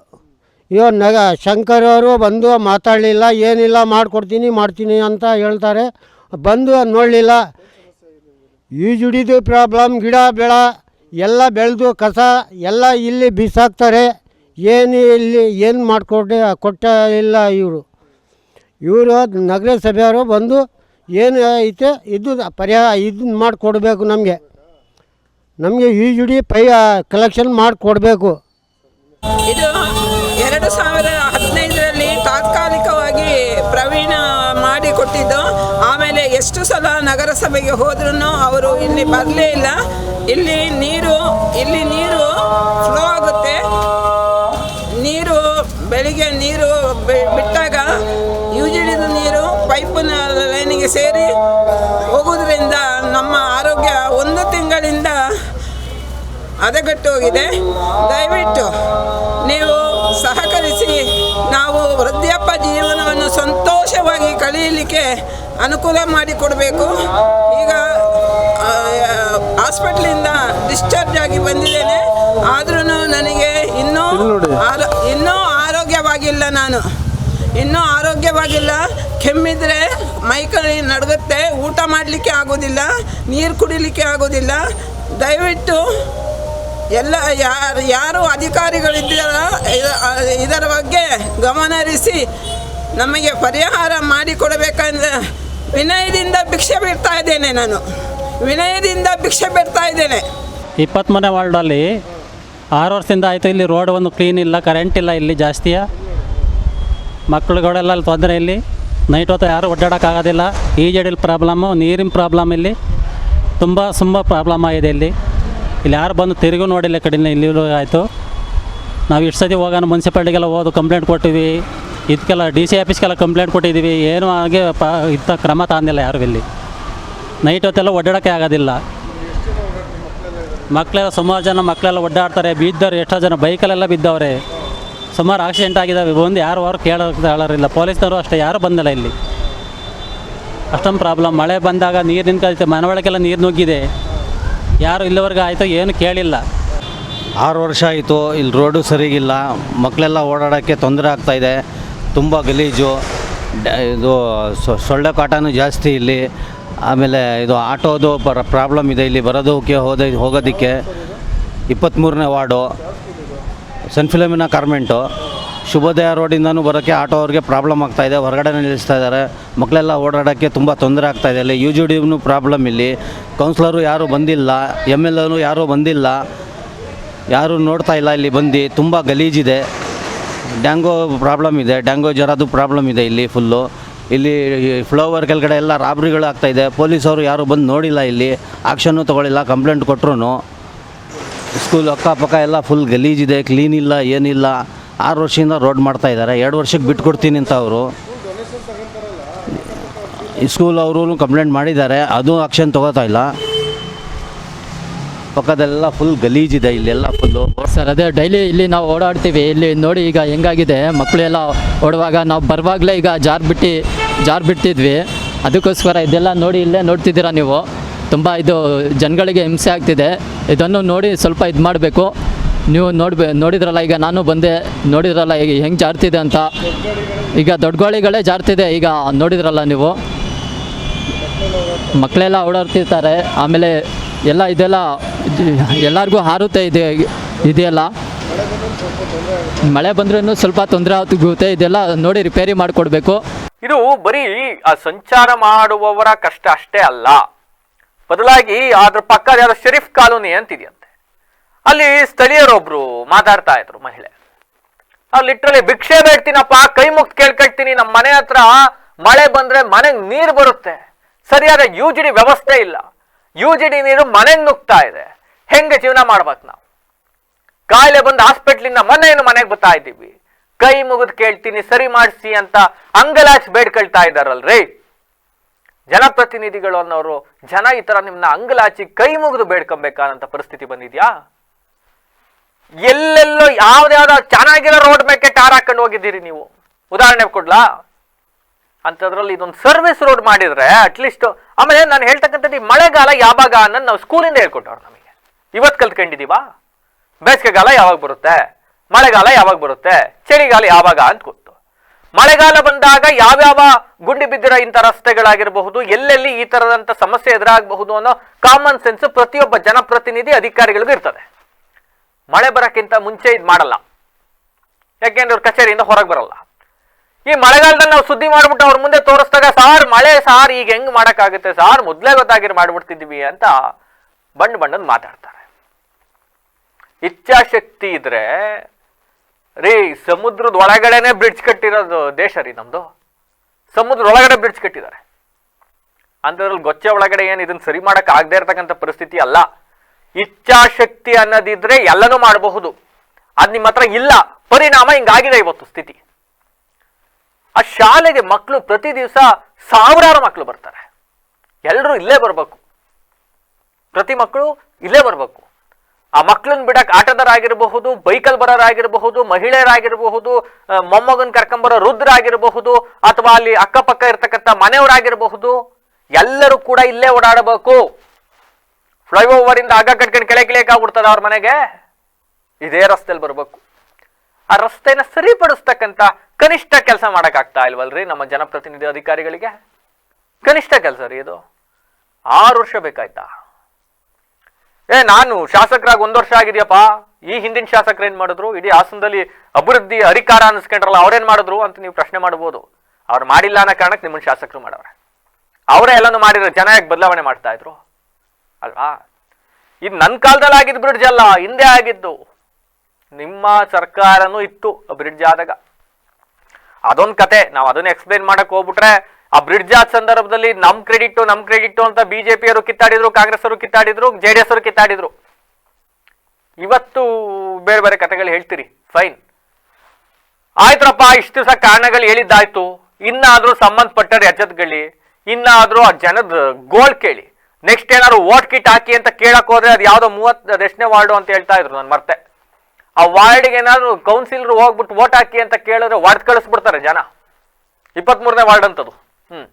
ಇವ ನಗ ಶಂಕರ್ ಅವರು ಬಂದು ಮಾತಾಡಲಿಲ್ಲ, ಏನಿಲ್ಲ ಮಾಡಿಕೊಡ್ತೀನಿ, ಮಾಡ್ತೀನಿ ಅಂತ ಹೇಳ್ತಾರೆ. ಬಂದು ನೋಡಲಿಲ್ಲ. ಈಜುಡಿದು ಪ್ರಾಬ್ಲಮ್, ಗಿಡ, ಬೆಳ, ಎಲ್ಲ ಬೆಳೆದು ಕಸ, ಎಲ್ಲ ಇಲ್ಲಿ ಬಿಸಾಕ್ತಾರೆ. ಏನು ಇಲ್ಲಿ ಏನು ಮಾಡಿಕೊಟ್ಟೆ, ಕೊಟ್ಟ ಇಲ್ಲ ಇವರು. ಇವರು ನಗರಸಭೆಯವರು ಬಂದು ಏನು ಐತೆ, ಇದು ಪರಿಹಾರ ಇದನ್ನ ಮಾಡಿಕೊಡ್ಬೇಕು ನಮಗೆ. ನಮಗೆ ಈಜುಡಿ ಪೈ ಕಲೆಕ್ಷನ್ ಮಾಡಿಕೊಡ್ಬೇಕು. ಇದು ಎರಡು ಸಾವಿರ ಎಷ್ಟು ಸಲ ನಗರಸಭೆಗೆ ಹೋದ್ರೂ ಅವರು ಇಲ್ಲಿ ಬರಲೇ ಇಲ್ಲ. ಇಲ್ಲಿ ನೀರು ಇಲ್ಲಿ ನೀರು ಫ್ಲೋ ಆಗುತ್ತೆ. ನೀರು, ಬೆಳಿಗ್ಗೆ ನೀರು ಬಿಟ್ಟಾಗ ಯೂಜಿಡಿದ ನೀರು ಪೈಪಿನ ಲೈನಿಗೆ ಸೇರಿ ಹೋಗೋದ್ರಿಂದ ನಮ್ಮ ಆರೋಗ್ಯ ಒಂದು ತಿಂಗಳಿಂದ ಹದಗೆಟ್ಟು ಹೋಗಿದೆ ದಯವಿಟ್ಟು ನೀವು ಸಹಕರಿಸಿ. ನಾವು ವೃದ್ಧಾಪ್ಯ ಜೀವನವನ್ನು ಸಂತೋಷವಾಗಿ ಕಳೆಯಲಿಕ್ಕೆ ಅನುಕೂಲ ಮಾಡಿಕೊಡಬೇಕು. ಈಗ ಹಾಸ್ಪಿಟ್ಲಿಂದ ಡಿಸ್ಚಾರ್ಜ್ ಆಗಿ ಬಂದಿದ್ದೇನೆ. ಆದ್ರೂ ನನಗೆ ಇನ್ನೂ ಆರೋ ಇನ್ನೂ ಆರೋಗ್ಯವಾಗಿಲ್ಲ ನಾನು. ಇನ್ನೂ ಆರೋಗ್ಯವಾಗಿಲ್ಲ. ಕೆಮ್ಮಿದ್ರೆ ಮೈಕಲ್ಲಿ ನಡುಗುತ್ತೆ. ಊಟ ಮಾಡಲಿಕ್ಕೆ ಆಗೋದಿಲ್ಲ. ನೀರು ಕುಡಿಲಿಕ್ಕೆ ಆಗೋದಿಲ್ಲ. ದಯವಿಟ್ಟು ಎಲ್ಲ ಯಾರು ಯಾರು ಅಧಿಕಾರಿಗಳಿದ್ದಾರ ಇದ- ಇದರ ಬಗ್ಗೆ ಗಮನ ಹರಿಸಿ ನಮಗೆ ಪರಿಹಾರ ಮಾಡಿಕೊಡಬೇಕಂದ್ರೆ ವಿನಯದಿಂದ ಭಿಕ್ಷೆ ಬಿಡ್ತಾ ಇದ್ದೇನೆ ನಾನು. ವಿನಯದಿಂದ ಭಿಕ್ಷೆ ಬಿಡ್ತಾ ಇದ್ದೇನೆ. ಇಪ್ಪತ್ತ್ಮೂರನೇ ವಾರ್ಡಲ್ಲಿ ಆರು ವರ್ಷದಿಂದ ಆಯಿತು, ಇಲ್ಲಿ ರೋಡ್ ಒಂದು ಕ್ಲೀನ್ ಇಲ್ಲ ಕರೆಂಟ್ ಇಲ್ಲ, ಇಲ್ಲಿ ಜಾಸ್ತಿಯ? ಮಕ್ಕಳುಗಳೆಲ್ಲ ಅಲ್ಲಿ ತೊಂದರೆ ಇಲ್ಲಿ. ನೈಟ್ ಹೊತ್ತು ಯಾರು ಓಡಾಡೋಕ್ಕಾಗೋದಿಲ್ಲ ಈಜಡಿಲ್ ಪ್ರಾಬ್ಲಮ್ಮು ನೀರಿನ ಪ್ರಾಬ್ಲಮ್ ಇಲ್ಲಿ. ತುಂಬ ತುಂಬ ಪ್ರಾಬ್ಲಮ್ ಆಗಿದೆ ಇಲ್ಲಿ. ಇಲ್ಲಿ ಯಾರು ಬಂದು ತಿರುಗೂ ನೋಡಿಲ್ಲ ಕಡಿಮೆ ಇಲ್ಲಿ ಆಯಿತು. ನಾವು ಇಷ್ಟು ಸತಿ ಹೋಗೋಣ, ಮುನ್ಸಿಪಾಲ್ಟಿಗೆಲ್ಲ ಹೋದು ಕಂಪ್ಲೇಂಟ್ ಕೊಟ್ಟಿವಿ ಇದಕ್ಕೆಲ್ಲ ಡಿ ಸಿ ಆಫೀಸ್ಗೆಲ್ಲ ಕಂಪ್ಲೇಂಟ್ ಕೊಟ್ಟಿದ್ದೀವಿ. ಏನು ಹಾಗೆ ಪ ಇಂಥ ಕ್ರಮ ತಾಂದಿಲ್ಲ ಯಾರು ಇಲ್ಲಿ. ನೈಟ್ ಹೊತ್ತೆಲ್ಲ ಒಡ್ಡಾಡೋಕ್ಕೆ ಆಗೋದಿಲ್ಲ. ಮಕ್ಕಳೆಲ್ಲ ಸುಮಾರು ಜನ ಮಕ್ಕಳೆಲ್ಲ ಒಡ್ಡಾಡ್ತಾರೆ, ಬಿದ್ದವ್ರು ಎಷ್ಟೋ ಜನ ಬೈಕಲ್ಲೆಲ್ಲ ಬಿದ್ದವ್ರೆ. ಸುಮಾರು ಆಕ್ಸಿಡೆಂಟ್ ಆಗಿದ್ದಾವೆ. ಒಂದು ಯಾರು ಅವ್ರು ಹೇಳೋರಿಲ್ಲ ಪೊಲೀಸ್ನವರು ಅಷ್ಟೇ, ಯಾರು ಬಂದಿಲ್ಲ ಇಲ್ಲಿ. ಅಷ್ಟೊಂದು ಪ್ರಾಬ್ಲಮ್ ಮಳೆ ಬಂದಾಗ ನೀರು ನಿಂತ ಮನೆ ನೀರು ನುಗ್ಗಿದೆ. ಯಾರು ಇಲ್ಲಿವರೆಗೆ ಆಯಿತು ಏನು ಕೇಳಿಲ್ಲ. ಆರು ವರ್ಷ ಆಯಿತು, ಇಲ್ಲಿ ರೋಡು ಸರಿಗಿಲ್ಲ ಮಕ್ಕಳೆಲ್ಲ ಓಡಾಡೋಕ್ಕೆ ತೊಂದರೆ ಆಗ್ತಾಯಿದೆ ತುಂಬ ಗಲೀಜು ಇದು ಸೊಳ್ಳೆ ಕಾಟನೂ ಜಾಸ್ತಿ ಇಲ್ಲಿ, ಆಮೇಲೆ ಇದು ಆಟೋದು ಪ್ರಾಬ್ಲಮ್ ಇದೆ, ಇಲ್ಲಿ ಬರೋದಕ್ಕೆ ಹೋದ, ಹೋಗೋದಕ್ಕೆ ಇಪ್ಪತ್ತ್ಮೂರನೇ ವಾರ್ಡು, ಸೆಂಟ್ ಫಿಲಮಿನ ಕಾರ್ಮೆಂಟು. ಶುಭೋದಯ ರೋಡಿಂದನೂ ಬರೋಕ್ಕೆ ಆಟೋ ಅವ್ರಿಗೆ ಪ್ರಾಬ್ಲಮ್ ಆಗ್ತಾಯಿದೆ ಹೊರಗಡೆ ನಿಲ್ಲಿಸ್ತಾ ಇದ್ದಾರೆ. ಮಕ್ಕಳೆಲ್ಲ ಓಡಾಡೋಕ್ಕೆ ತುಂಬ ತೊಂದರೆ ಆಗ್ತಾಯಿದೆ ಇಲ್ಲಿ ಯು ಜಿ ಡಿನೂ ಪ್ರಾಬ್ಲಮ್ ಇಲ್ಲಿ. ಕೌನ್ಸ್ಲರು ಯಾರೂ ಬಂದಿಲ್ಲ ಎಂ ಎಲ್ ಎನೂ ಯಾರೂ ಬಂದಿಲ್ಲ. ಯಾರೂ ನೋಡ್ತಾ ಇಲ್ಲ ಇಲ್ಲಿ ಬಂದು, ತುಂಬ ಗಲೀಜಿದೆ. ಡ್ಯಾಂಗೋ ಪ್ರಾಬ್ಲಮ್ ಇದೆ, ಡ್ಯಾಂಗೋ ಜ್ವರದ್ದು ಪ್ರಾಬ್ಲಮ್ ಇದೆ ಇಲ್ಲಿ ಫುಲ್ಲು ಇಲ್ಲಿ ಫ್ಲೋವರ್ ಕೆಳಗಡೆ ಎಲ್ಲ ರಾಬ್ರಿಗಳು ಆಗ್ತಾಯಿದೆ ಪೊಲೀಸವರು ಯಾರೂ ಬಂದು ನೋಡಿಲ್ಲ ಇಲ್ಲಿ. ಆಕ್ಷನ್ನು ತೊಗೊಳಿಲ್ಲ ಕಂಪ್ಲೇಂಟ್ ಕೊಟ್ಟರು ಸ್ಕೂಲ್ ಅಕ್ಕಪಕ್ಕ ಎಲ್ಲ ಫುಲ್ ಗಲೀಜಿದೆ ಕ್ಲೀನ್ ಇಲ್ಲ, ಏನಿಲ್ಲ. ಆರು ವರ್ಷದಿಂದ ರೋಡ್ ಮಾಡ್ತಾ ಇದ್ದಾರೆ. ಎರಡು ವರ್ಷಕ್ಕೆ ಬಿಟ್ಕೊಡ್ತೀನಿ ಅಂತ ಅವರು. ಸ್ಕೂಲ್ ಅವರು ಕಂಪ್ಲೇಂಟ್ ಮಾಡಿದ್ದಾರೆ. ಅದು ಆಕ್ಷನ್ ತೊಗೋತಾ ಇಲ್ಲ. ಪಕ್ಕದೆಲ್ಲ ಫುಲ್ ಗಲೀಜಿದೆ ಇಲ್ಲೆಲ್ಲ ಫುಲ್ಲು ಸರ್, ಅದೇ ಡೈಲಿ ಇಲ್ಲಿ ನಾವು ಓಡಾಡ್ತೀವಿ. ಇಲ್ಲಿ ನೋಡಿ ಈಗ ಹೆಂಗಾಗಿದೆ. ಮಕ್ಕಳೆಲ್ಲ ಓಡುವಾಗ ನಾವು ಬರುವಾಗಲೇ ಈಗ ಜಾರ್ ಬಿಟ್ಟು, ಜಾರ್ ಬಿಡ್ತಿದ್ವಿ. ಅದಕ್ಕೋಸ್ಕರ ಇದೆಲ್ಲ ನೋಡಿ ಇಲ್ಲೇ ನೋಡ್ತಿದ್ದೀರಾ ನೀವು? ತುಂಬ ಇದು ಜನಗಳಿಗೆ ಹಿಂಸೆ ಆಗ್ತಿದೆ. ಇದನ್ನು ನೋಡಿ ಸ್ವಲ್ಪ ಇದು ಮಾಡಬೇಕು ನೀವು ನೋಡ್ಬೇ ನೋಡಿದ್ರಲ್ಲ, ಈಗ ನಾನು ಬಂದೆ, ನೋಡಿದ್ರಲ್ಲ, ಈಗ ಹೆಂಗೆ ಜಾರ್ತಿದೆ ಅಂತ. ಈಗ ದೊಡ್ಡ ಗೋಳಿಗಳೇ ಜಾರ್ತಿದೆ, ಈಗ ನೋಡಿದ್ರಲ್ಲ ನೀವು. ಮಕ್ಕಳೆಲ್ಲ ಓಡಾಡ್ತಿರ್ತಾರೆ, ಆಮೇಲೆ ಎಲ್ಲ ಇದೆಲ್ಲ, ಎಲ್ಲರಿಗೂ ಹಾರುತ್ತೆ ಇದೆ ಇದೆಯಲ್ಲ ಮಳೆ ಬಂದ್ರೂ ಸ್ವಲ್ಪ ತೊಂದರೆ ಆಗುತ್ತೆ, ಇದೆಲ್ಲ ನೋಡಿ ರಿಪೇರಿ ಮಾಡಿಕೊಡ್ಬೇಕು. ಇದು ಬರೀ ಆ ಸಂಚಾರ ಮಾಡುವವರ ಕಷ್ಟ ಅಷ್ಟೇ ಅಲ್ಲ. ಬದಲಾಗಿ ಅದ್ರ ಪಕ್ಕದ ಯಾವ್ದೋ ಶರೀಫ್ ಕಾಲೋನಿ ಅಂತಿದೆಯಂತೆ ಅಲ್ಲಿ ಸ್ಥಳೀಯರೊಬ್ರು ಮಾತಾಡ್ತಾ ಇದ್ರು ಮಹಿಳೆ. ಅಲ್ಲಿ ಲಿಟ್ರಲಿ ಭಿಕ್ಷೆ ಬೇಡ್ತೀನಪ್ಪ, ಕೈ ಮುಗ್ದು ಕೇಳ್ಕೊಳ್ತೀನಿ ನಮ್ಮ ಮನೆ ಹತ್ರ ಮಳೆ ಬಂದ್ರೆ ಮನೆಗೆ ನೀರು ಬರುತ್ತೆ. ಸರಿಯಾದ ಯು ಜಿ ವ್ಯವಸ್ಥೆ ಇಲ್ಲ. ಯು ಜಿ ನೀರು ಮನೆಗೆ ನುಗ್ತಾ ಇದೆ. ಹೆಂಗೆ ಜೀವನ ಮಾಡ್ಬೇಕು ನಾವು? ಕಾಯಿಲೆ ಬಂದು ಹಾಸ್ಪಿಟ್ಲಿಂದ ಮೊನ್ನೆಯನ್ನು ಮನೆಗೆ ಬರ್ತಾ ಇದ್ದೀವಿ. ಕೈ ಮುಗಿದು ಕೇಳ್ತೀನಿ, ಸರಿ ಮಾಡಿಸಿ ಅಂತ ಅಂಗಲಾಚ್ ಬೇಡ್ಕೊಳ್ತಾ ಇದ್ದಾರಲ್ರಿ? ಜನಪ್ರತಿನಿಧಿಗಳು ಅನ್ನೋರು ಜನ ಈ ತರ ನಿಮ್ನ ಅಂಗಲಾಚಿ ಕೈ ಮುಗಿದು ಬೇಡ್ಕೊಬೇಕಾದಂತ ಪರಿಸ್ಥಿತಿ ಬಂದಿದ್ಯಾ? ಎಲ್ಲೆಲ್ಲೋ ಯಾವ್ದಾವ್ದೋ ಚೆನ್ನಾಗಿರೋ ರೋಡ್ ಮೇಲೆ ಟಾರ್ ಹಾಕೊಂಡು ಹೋಗಿದ್ದೀರಿ ನೀವು. ಉದಾಹರಣೆ ಕೊಡ್ಲಾ? ಅಂಥದ್ರಲ್ಲಿ ಇದೊಂದು ಸರ್ವಿಸ್ ರೋಡ್ ಮಾಡಿದ್ರೆ ಅಟ್ಲೀಸ್ಟ್ ಆಮೇಲೆ ನಾನು ಹೇಳ್ತಕ್ಕಂಥದ್ದು ಈ ಮಳೆಗಾಲ ಯಾವಾಗ ಅನ್ನೋದು ನಾವು ಸ್ಕೂಲಿಂದ ಹೇಳ್ಕೊಟ್ಟವ್ರು ನಮಗೆ. ಇವತ್ತು ಕಲ್ತ್ಕೊಂಡಿದೀವಾ ಬೇಸಿಗೆಗಾಲ ಯಾವಾಗ ಬರುತ್ತೆ? ಮಳೆಗಾಲ ಯಾವಾಗ ಬರುತ್ತೆ? ಚಳಿಗಾಲ ಯಾವಾಗ ಅಂತ ಗೊತ್ತು. ಮಳೆಗಾಲ ಬಂದಾಗ ಯಾವ್ಯಾವ ಗುಂಡಿ ಬಿದ್ದಿರೋ ಇಂಥ ರಸ್ತೆಗಳಾಗಿರಬಹುದು, ಎಲ್ಲೆಲ್ಲಿ ಈ ತರದಂತ ಸಮಸ್ಯೆ ಎದುರಾಗಬಹುದು ಅನ್ನೋ ಕಾಮನ್ ಸೆನ್ಸ್ ಪ್ರತಿಯೊಬ್ಬ ಜನಪ್ರತಿನಿಧಿ ಅಧಿಕಾರಿಗಳಿಗೂ ಇರ್ತದೆ. ಮಳೆ ಬರೋಕ್ಕಿಂತ ಮುಂಚೆ ಇದು ಮಾಡಲ್ಲ. ಯಾಕೆಂದ್ರೆ ಅವ್ರ ಕಚೇರಿಯಿಂದ ಹೊರಗೆ ಬರಲ್ಲ. ಈ ಮಳೆಗಾಲದಲ್ಲಿ ನಾವು ಸುದ್ದಿ ಮಾಡಿಬಿಟ್ಟು ಅವ್ರ ಮುಂದೆ ತೋರಿಸ್ದಾಗ, ಸಾರ್, ಮಳೆ ಸಾರ್, ಈಗ ಹೆಂಗ್ ಮಾಡೋಕ್ಕಾಗುತ್ತೆ? ಸಾರ್, ಮೊದಲೇ ಗೊತ್ತಾಗಿರ್ ಮಾಡ್ಬಿಡ್ತಿದ್ವಿ ಅಂತ ಬಣ್ಣ ಬಣ್ಣದ್ ಮಾತಾಡ್ತಾರೆ. ಇಚ್ಛಾಶಕ್ತಿ ಇದ್ರೆ, ರೀ, ಸಮುದ್ರದ ಒಳಗಡೆನೆ ಬ್ರಿಡ್ಜ್ ಕಟ್ಟಿರೋದು ದೇಶ ರೀ ನಮ್ದು. ಸಮುದ್ರ ಒಳಗಡೆ ಬ್ರಿಡ್ಜ್ ಕಟ್ಟಿದ್ದಾರೆ. ಅಂಥದ್ರಲ್ಲಿ ಗೊಚ್ಚೆ ಒಳಗಡೆ ಏನು ಇದನ್ನ ಸರಿ ಮಾಡಕ್ ಆಗದೆ ಇರತಕ್ಕಂಥ ಪರಿಸ್ಥಿತಿ ಅಲ್ಲ. ಇಚ್ಛಾಶಕ್ತಿ ಅನ್ನೋದಿದ್ರೆ ಎಲ್ಲನೂ ಮಾಡಬಹುದು. ಅದು ನಿಮ್ಮ ಹತ್ರ ಇಲ್ಲ. ಪರಿಣಾಮ ಹಿಂಗಾಗಿದೆ ಇವತ್ತು ಸ್ಥಿತಿ. ಆ ಶಾಲೆಗೆ ಮಕ್ಕಳು ಪ್ರತಿ ದಿವಸ ಸಾವಿರಾರು ಮಕ್ಕಳು ಬರ್ತಾರೆ. ಎಲ್ಲರೂ ಇಲ್ಲೇ ಬರಬೇಕು. ಪ್ರತಿ ಮಕ್ಕಳು ಇಲ್ಲೇ ಬರಬೇಕು. ಆ ಮಕ್ಕಳನ್ನ ಬಿಡಕ್ ಆಟದರಾಗಿರಬಹುದು ಬೈಕಲ್ ಬರೋರಾಗಿರಬಹುದು, ಮಹಿಳೆಯರಾಗಿರಬಹುದು ಮೊಮ್ಮಗನ್ ಕರ್ಕೊಂಬರೋ ರುದ್ರಾಗಿರಬಹುದು ಅಥವಾ ಅಲ್ಲಿ ಅಕ್ಕಪಕ್ಕ ಇರ್ತಕ್ಕಂಥ ಮನೆಯವರಾಗಿರಬಹುದು, ಎಲ್ಲರೂ ಕೂಡ ಇಲ್ಲೇ ಓಡಾಡಬೇಕು. ಫ್ಲೈಓವರ್ ಇಂದ ಆಗ ಕಟ್ಕೊಂಡು ಕೆಳ ಆಗ್ಬಿಡ್ತದ ಅವ್ರ ಮನೆಗೆ? ಇದೇ ರಸ್ತೆಯಲ್ಲಿ ಬರಬೇಕು. ಆ ರಸ್ತೆನ ಸರಿಪಡಿಸ್ತಕ್ಕಂಥ ಕನಿಷ್ಠ ಕೆಲಸ ಮಾಡಕ್ಕಾಗ್ತಾ ಇಲ್ವಲ್ರಿ ನಮ್ಮ ಜನಪ್ರತಿನಿಧಿ ಅಧಿಕಾರಿಗಳಿಗೆ? ಕನಿಷ್ಠ ಕೆಲಸ ರೀ ಇದು. ಆರು ವರ್ಷ ಬೇಕಾಯ್ತಾ? ಏ, ನಾನು ಶಾಸಕರಾಗಿ ಒಂದ್ ವರ್ಷ ಆಗಿದೆಯಪ್ಪ. ಈ ಹಿಂದಿನ ಶಾಸಕರು ಏನ್ ಮಾಡಿದ್ರು? ಇಡೀ ಹಾಸನದಲ್ಲಿ ಅಭಿವೃದ್ಧಿ ಅಧಿಕಾರ ಅನ್ಸ್ಕೊಂಡ್ರಲ್ಲ, ಅವ್ರೇನ್ ಮಾಡಿದ್ರು ಅಂತ ನೀವು ಪ್ರಶ್ನೆ ಮಾಡ್ಬೋದು. ಅವ್ರು ಮಾಡಿಲ್ಲ ಅನ್ನೋ ಕಾರಣಕ್ಕೆ ನಿಮ್ಮನ್ನು ಶಾಸಕರು ಮಾಡವ್ರೆ. ಅವರೇ ಎಲ್ಲನೂ ಮಾಡಿದ್ರೆ ಜನ ಯಾಕೆ ಬದಲಾವಣೆ ಮಾಡ್ತಾ ಇದ್ರು? ಅಲ್ವಾ? ಇದು ನನ್ನ ಕಾಲದಲ್ಲಿ ಆಗಿದ್ದು ಬ್ರಿಡ್ಜ್ ಅಲ್ಲ, ಹಿಂದೆ ಆಗಿದ್ದು. ನಿಮ್ಮ ಸರ್ಕಾರನೂ ಇತ್ತು ಬ್ರಿಡ್ಜ್ ಆದಾಗ. ಅದೊಂದು ಕತೆ, ನಾವು ಅದನ್ನ ಎಕ್ಸ್ಪ್ಲೇನ್ ಮಾಡಕ್ ಹೋಗ್ಬಿಟ್ರೆ, ಆ ಬ್ರಿಡ್ಜ್ ಆದ ಸಂದರ್ಭದಲ್ಲಿ ನಮ್ ಕ್ರೆಡಿಟ್ ನಮ್ ಕ್ರೆಡಿಟ್ ಅಂತ ಬಿಜೆಪಿಯವರು ಕಿತ್ತಾಡಿದ್ರು ಕಾಂಗ್ರೆಸ್ ಅವರು ಕಿತ್ತಾಡಿದ್ರು ಜೆ ಡಿ ಎಸ್ ಅವರು ಕಿತ್ತಾಡಿದ್ರು. ಇವತ್ತು ಬೇರೆ ಬೇರೆ ಕತೆಗಳು ಹೇಳ್ತೀರಿ ಫೈನ್ ಆಯ್ತ್ರಪ್ಪ, ಇಷ್ಟು ದಿವಸ ಕಾರಣಗಳು ಹೇಳಿದ್ದಾಯ್ತು. ಇನ್ನಾದ್ರೂ ಸಂಬಂಧಪಟ್ಟ ರಜತ್ಗಳಿ ಇನ್ನಾದ್ರೂ ಆ ಜನದ ಗೋಳ್ ಕೇಳಿ. ನೆಕ್ಸ್ಟ್ ಏನಾದ್ರು ವೋಟ್ ಕಿಟ್ ಹಾಕಿ ಅಂತ ಕೇಳಕ್ ಹೋದ್ರೆ ಅದು ಯಾವ್ದೋ ಮೂವತ್ ಎಷ್ಟನೇ ವಾರ್ಡು ಅಂತ ಹೇಳ್ತಾ ಇದ್ರು ನಾನು ಮರ್ತೆ. ಆ ವಾರ್ಡ್ಗೆ ಏನಾದ್ರು ಕೌನ್ಸಿಲರ್ ಹೋಗ್ಬಿಟ್ಟು ವೋಟ್ ಹಾಕಿ ಅಂತ ಕೇಳಿದ್ರೆ ವಾರ್ಡ್ ಕಳಿಸ್ಬಿಡ್ತಾರೆ ಜನ. ಇಪ್ಪತ್ಮೂರನೇ ವಾರ್ಡ್ ಅಂತದು. ಹ್ಮ್.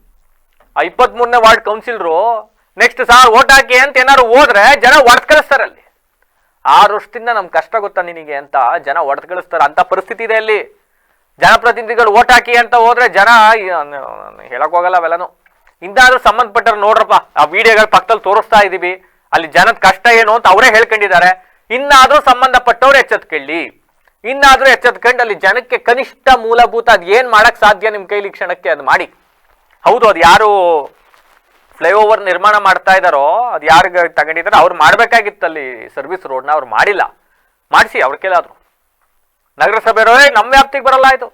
ಆ ಇಪ್ಪತ್ಮೂರನೇ ward councillor next sir vote ಹಾಕಿ ಅಂತ ಏನಾದ್ರು ಹೋದ್ರೆ ಜನ ಒಡೆದ್ ಕಳಿಸ್ತಾರೆ ಅಲ್ಲಿ. ಆರು ವರ್ಷದಿಂದ ನಮ್ಗೆ ಕಷ್ಟ ಗೊತ್ತಾ ನಿನಗೆ ಅಂತ ಜನ ಒಡೆದ್ ಕಳಿಸ್ತಾರೆ. ಅಂತ ಪರಿಸ್ಥಿತಿ ಇದೆ ಅಲ್ಲಿ. ಜನಪ್ರತಿನಿಧಿಗಳು ವೋಟ್ ಹಾಕಿ ಅಂತ ಹೋದ್ರೆ ಜನ ಹೇಳಕ್ ಹೋಗಲ್ಲ ಅವೆಲ್ಲನು. ಇಂದಾದ್ರೂ ಸಂಬಂಧಪಟ್ಟರು ನೋಡ್ರಪ್ಪ, ಆ ವಿಡಿಯೋಗಳ ಪಕ್ಕದಲ್ಲಿ ತೋರಿಸ್ತಾ ಇದೀವಿ. ಅಲ್ಲಿ ಜನದ ಕಷ್ಟ ಏನು ಅಂತ ಅವರೇ ಹೇಳ್ಕೊಂಡಿದ್ದಾರೆ. ಇನ್ನಾದ್ರೂ ಸಂಬಂಧಪಟ್ಟವ್ರು ಎಚ್ಚೆತ್ಕೊಳ್ಳಿ ಇನ್ನಾದ್ರೂ ಎಚ್ಚೆತ್ಕೊಂಡು ಅಲ್ಲಿ ಜನಕ್ಕೆ ಕನಿಷ್ಠ ಮೂಲಭೂತ ಅದ್ ಏನ್ ಮಾಡಕ್ ಸಾಧ್ಯ ನಿಮ್ ಕೈಲಿ ಕ್ಷಣಕ್ಕೆ ಅದು ಮಾಡಿ. ಹೌದು, ಅದು ಯಾರು ಫ್ಲೈಓವರ್ ನಿರ್ಮಾಣ ಮಾಡ್ತಾ ಇದ್ದಾರೋ, ಅದು ಯಾರಿಗೆ ತಗೊಂಡಿದ್ದಾರೆ ಅವ್ರು ಮಾಡ್ಬೇಕಾಗಿತ್ತು ಅಲ್ಲಿ ಸರ್ವಿಸ್ ರೋಡ್ನ ಅವ್ರು ಮಾಡಿಲ್ಲ. ಮಾಡಿಸಿ ಅವ್ರ ಕೈಲಾದ್ರು ನಗರಸಭೆಯವರೇ ನಮ್ಮ ವ್ಯಾಪ್ತಿಗೆ ಬರಲ್ಲ ಇದು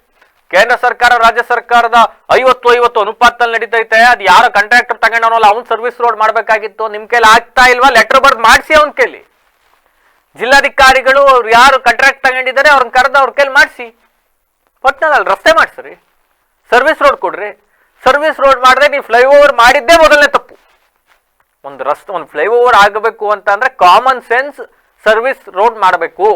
ಕೇಂದ್ರ ಸರ್ಕಾರ ರಾಜ್ಯ ಸರ್ಕಾರದ ಐವತ್ತು ಐವತ್ತು ಅನುಪಾತದಲ್ಲಿ ನಡೀತೈತೆ. ಅದು ಯಾರೋ ಕಾಂಟ್ರಾಕ್ಟರ್ ತಗೊಂಡವನಲ್ಲ, ಅವ್ನು ಸರ್ವಿಸ್ ರೋಡ್ ಮಾಡಬೇಕಾಗಿತ್ತು. ನಿಮ್ ಕೈಲಿ ಆಗ್ತಾ ಇಲ್ವಾ? ಲೆಟರ್ ಬರ್ದು ಮಾಡಿಸಿ ಅವ್ನ ಕೇಳಿ ಜಿಲ್ಲಾಧಿಕಾರಿಗಳು ಅವ್ರು ಯಾರು ಕಾಂಟ್ರಾಕ್ಟ್ ತಗೊಂಡಿದ್ದಾರೆ, ಅವ್ರನ್ನ ಕರೆದು ಅವ್ರ ಕೈಲಿ ಮಾಡಿಸಿ. ಒಟ್ನಲ್ಲಿ ರಸ್ತೆ ಮಾಡಿಸ್ರಿ. ಸರ್ವಿಸ್ ರೋಡ್ ಕೊಡ್ರಿ. ಸರ್ವಿಸ್ ರೋಡ್ ಮಾಡಿದ್ರೆ ನೀವು ಫ್ಲೈಓವರ್ ಮಾಡಿದ್ದೇ ಮೊದಲನೇ ತಪ್ಪು. ಒಂದು ರಸ್ತೆ, ಒಂದು ಫ್ಲೈಓವರ್ ಆಗಬೇಕು ಅಂತ ಕಾಮನ್ ಸೆನ್ಸ್ ಸರ್ವಿಸ್ ರೋಡ್ ಮಾಡಬೇಕು.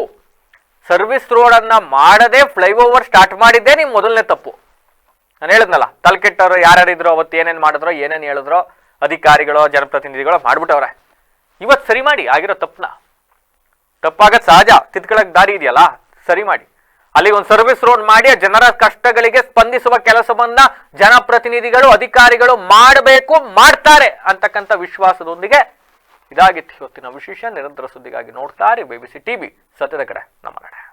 ಸರ್ವಿಸ್ ರೋಡ್ ಅನ್ನ ಮಾಡದೆ ಫ್ಲೈಓವರ್ ಸ್ಟಾರ್ಟ್ ಮಾಡಿದ್ದೇ ನೀವು ಮೊದಲನೇ ತಪ್ಪು. ನಾನು ಹೇಳಿದ್ನಲ್ಲ, ತಲೆಕೆಟ್ಟವರು ಯಾರ್ಯಾರಿದ್ರು ಅವತ್ತು ಏನೇನು ಮಾಡಿದ್ರೋ, ಏನೇನು ಹೇಳಿದ್ರೋ, ಅಧಿಕಾರಿಗಳು, ಜನಪ್ರತಿನಿಧಿಗಳು ಮಾಡ್ಬಿಟ್ಟವ್ರೆ. ಇವತ್ತು ಸರಿ ಮಾಡಿ, ಆಗಿರೋ ತಪ್ಪನ್ನ. ತಪ್ಪಾಗದ್ ಸಹಜ ತಿದ್ಕೊಳ್ಳೋಕೆ ದಾರಿ ಇದೆಯಲ್ಲ, ಸರಿ ಮಾಡಿ. ಅಲ್ಲಿ ಒಂದು ಸರ್ವಿಸ್ ರೋಡ್ ಮಾಡಿ ಜನರ ಕಷ್ಟಗಳಿಗೆ ಸ್ಪಂದಿಸುವ ಕೆಲಸವನ್ನ ಜನಪ್ರತಿನಿಧಿಗಳು, ಅಧಿಕಾರಿಗಳು ಮಾಡಬೇಕು, ಮಾಡ್ತಾರೆ ಅಂತಕ್ಕಂಥ ವಿಶ್ವಾಸದೊಂದಿಗೆ ಇದಾಗಿತ್ತು. ಇವತ್ತಿನ ವಿಶೇಷ ನಿರಂತರ ಸುದ್ದಿಗಾಗಿ ನೋಡ್ತಾರೆ ಬಿಬಿಸಿ ಟಿವಿ ಸತ್ಯದ ಕಡೆ. ನಮ್ಮ ಕಡೆ.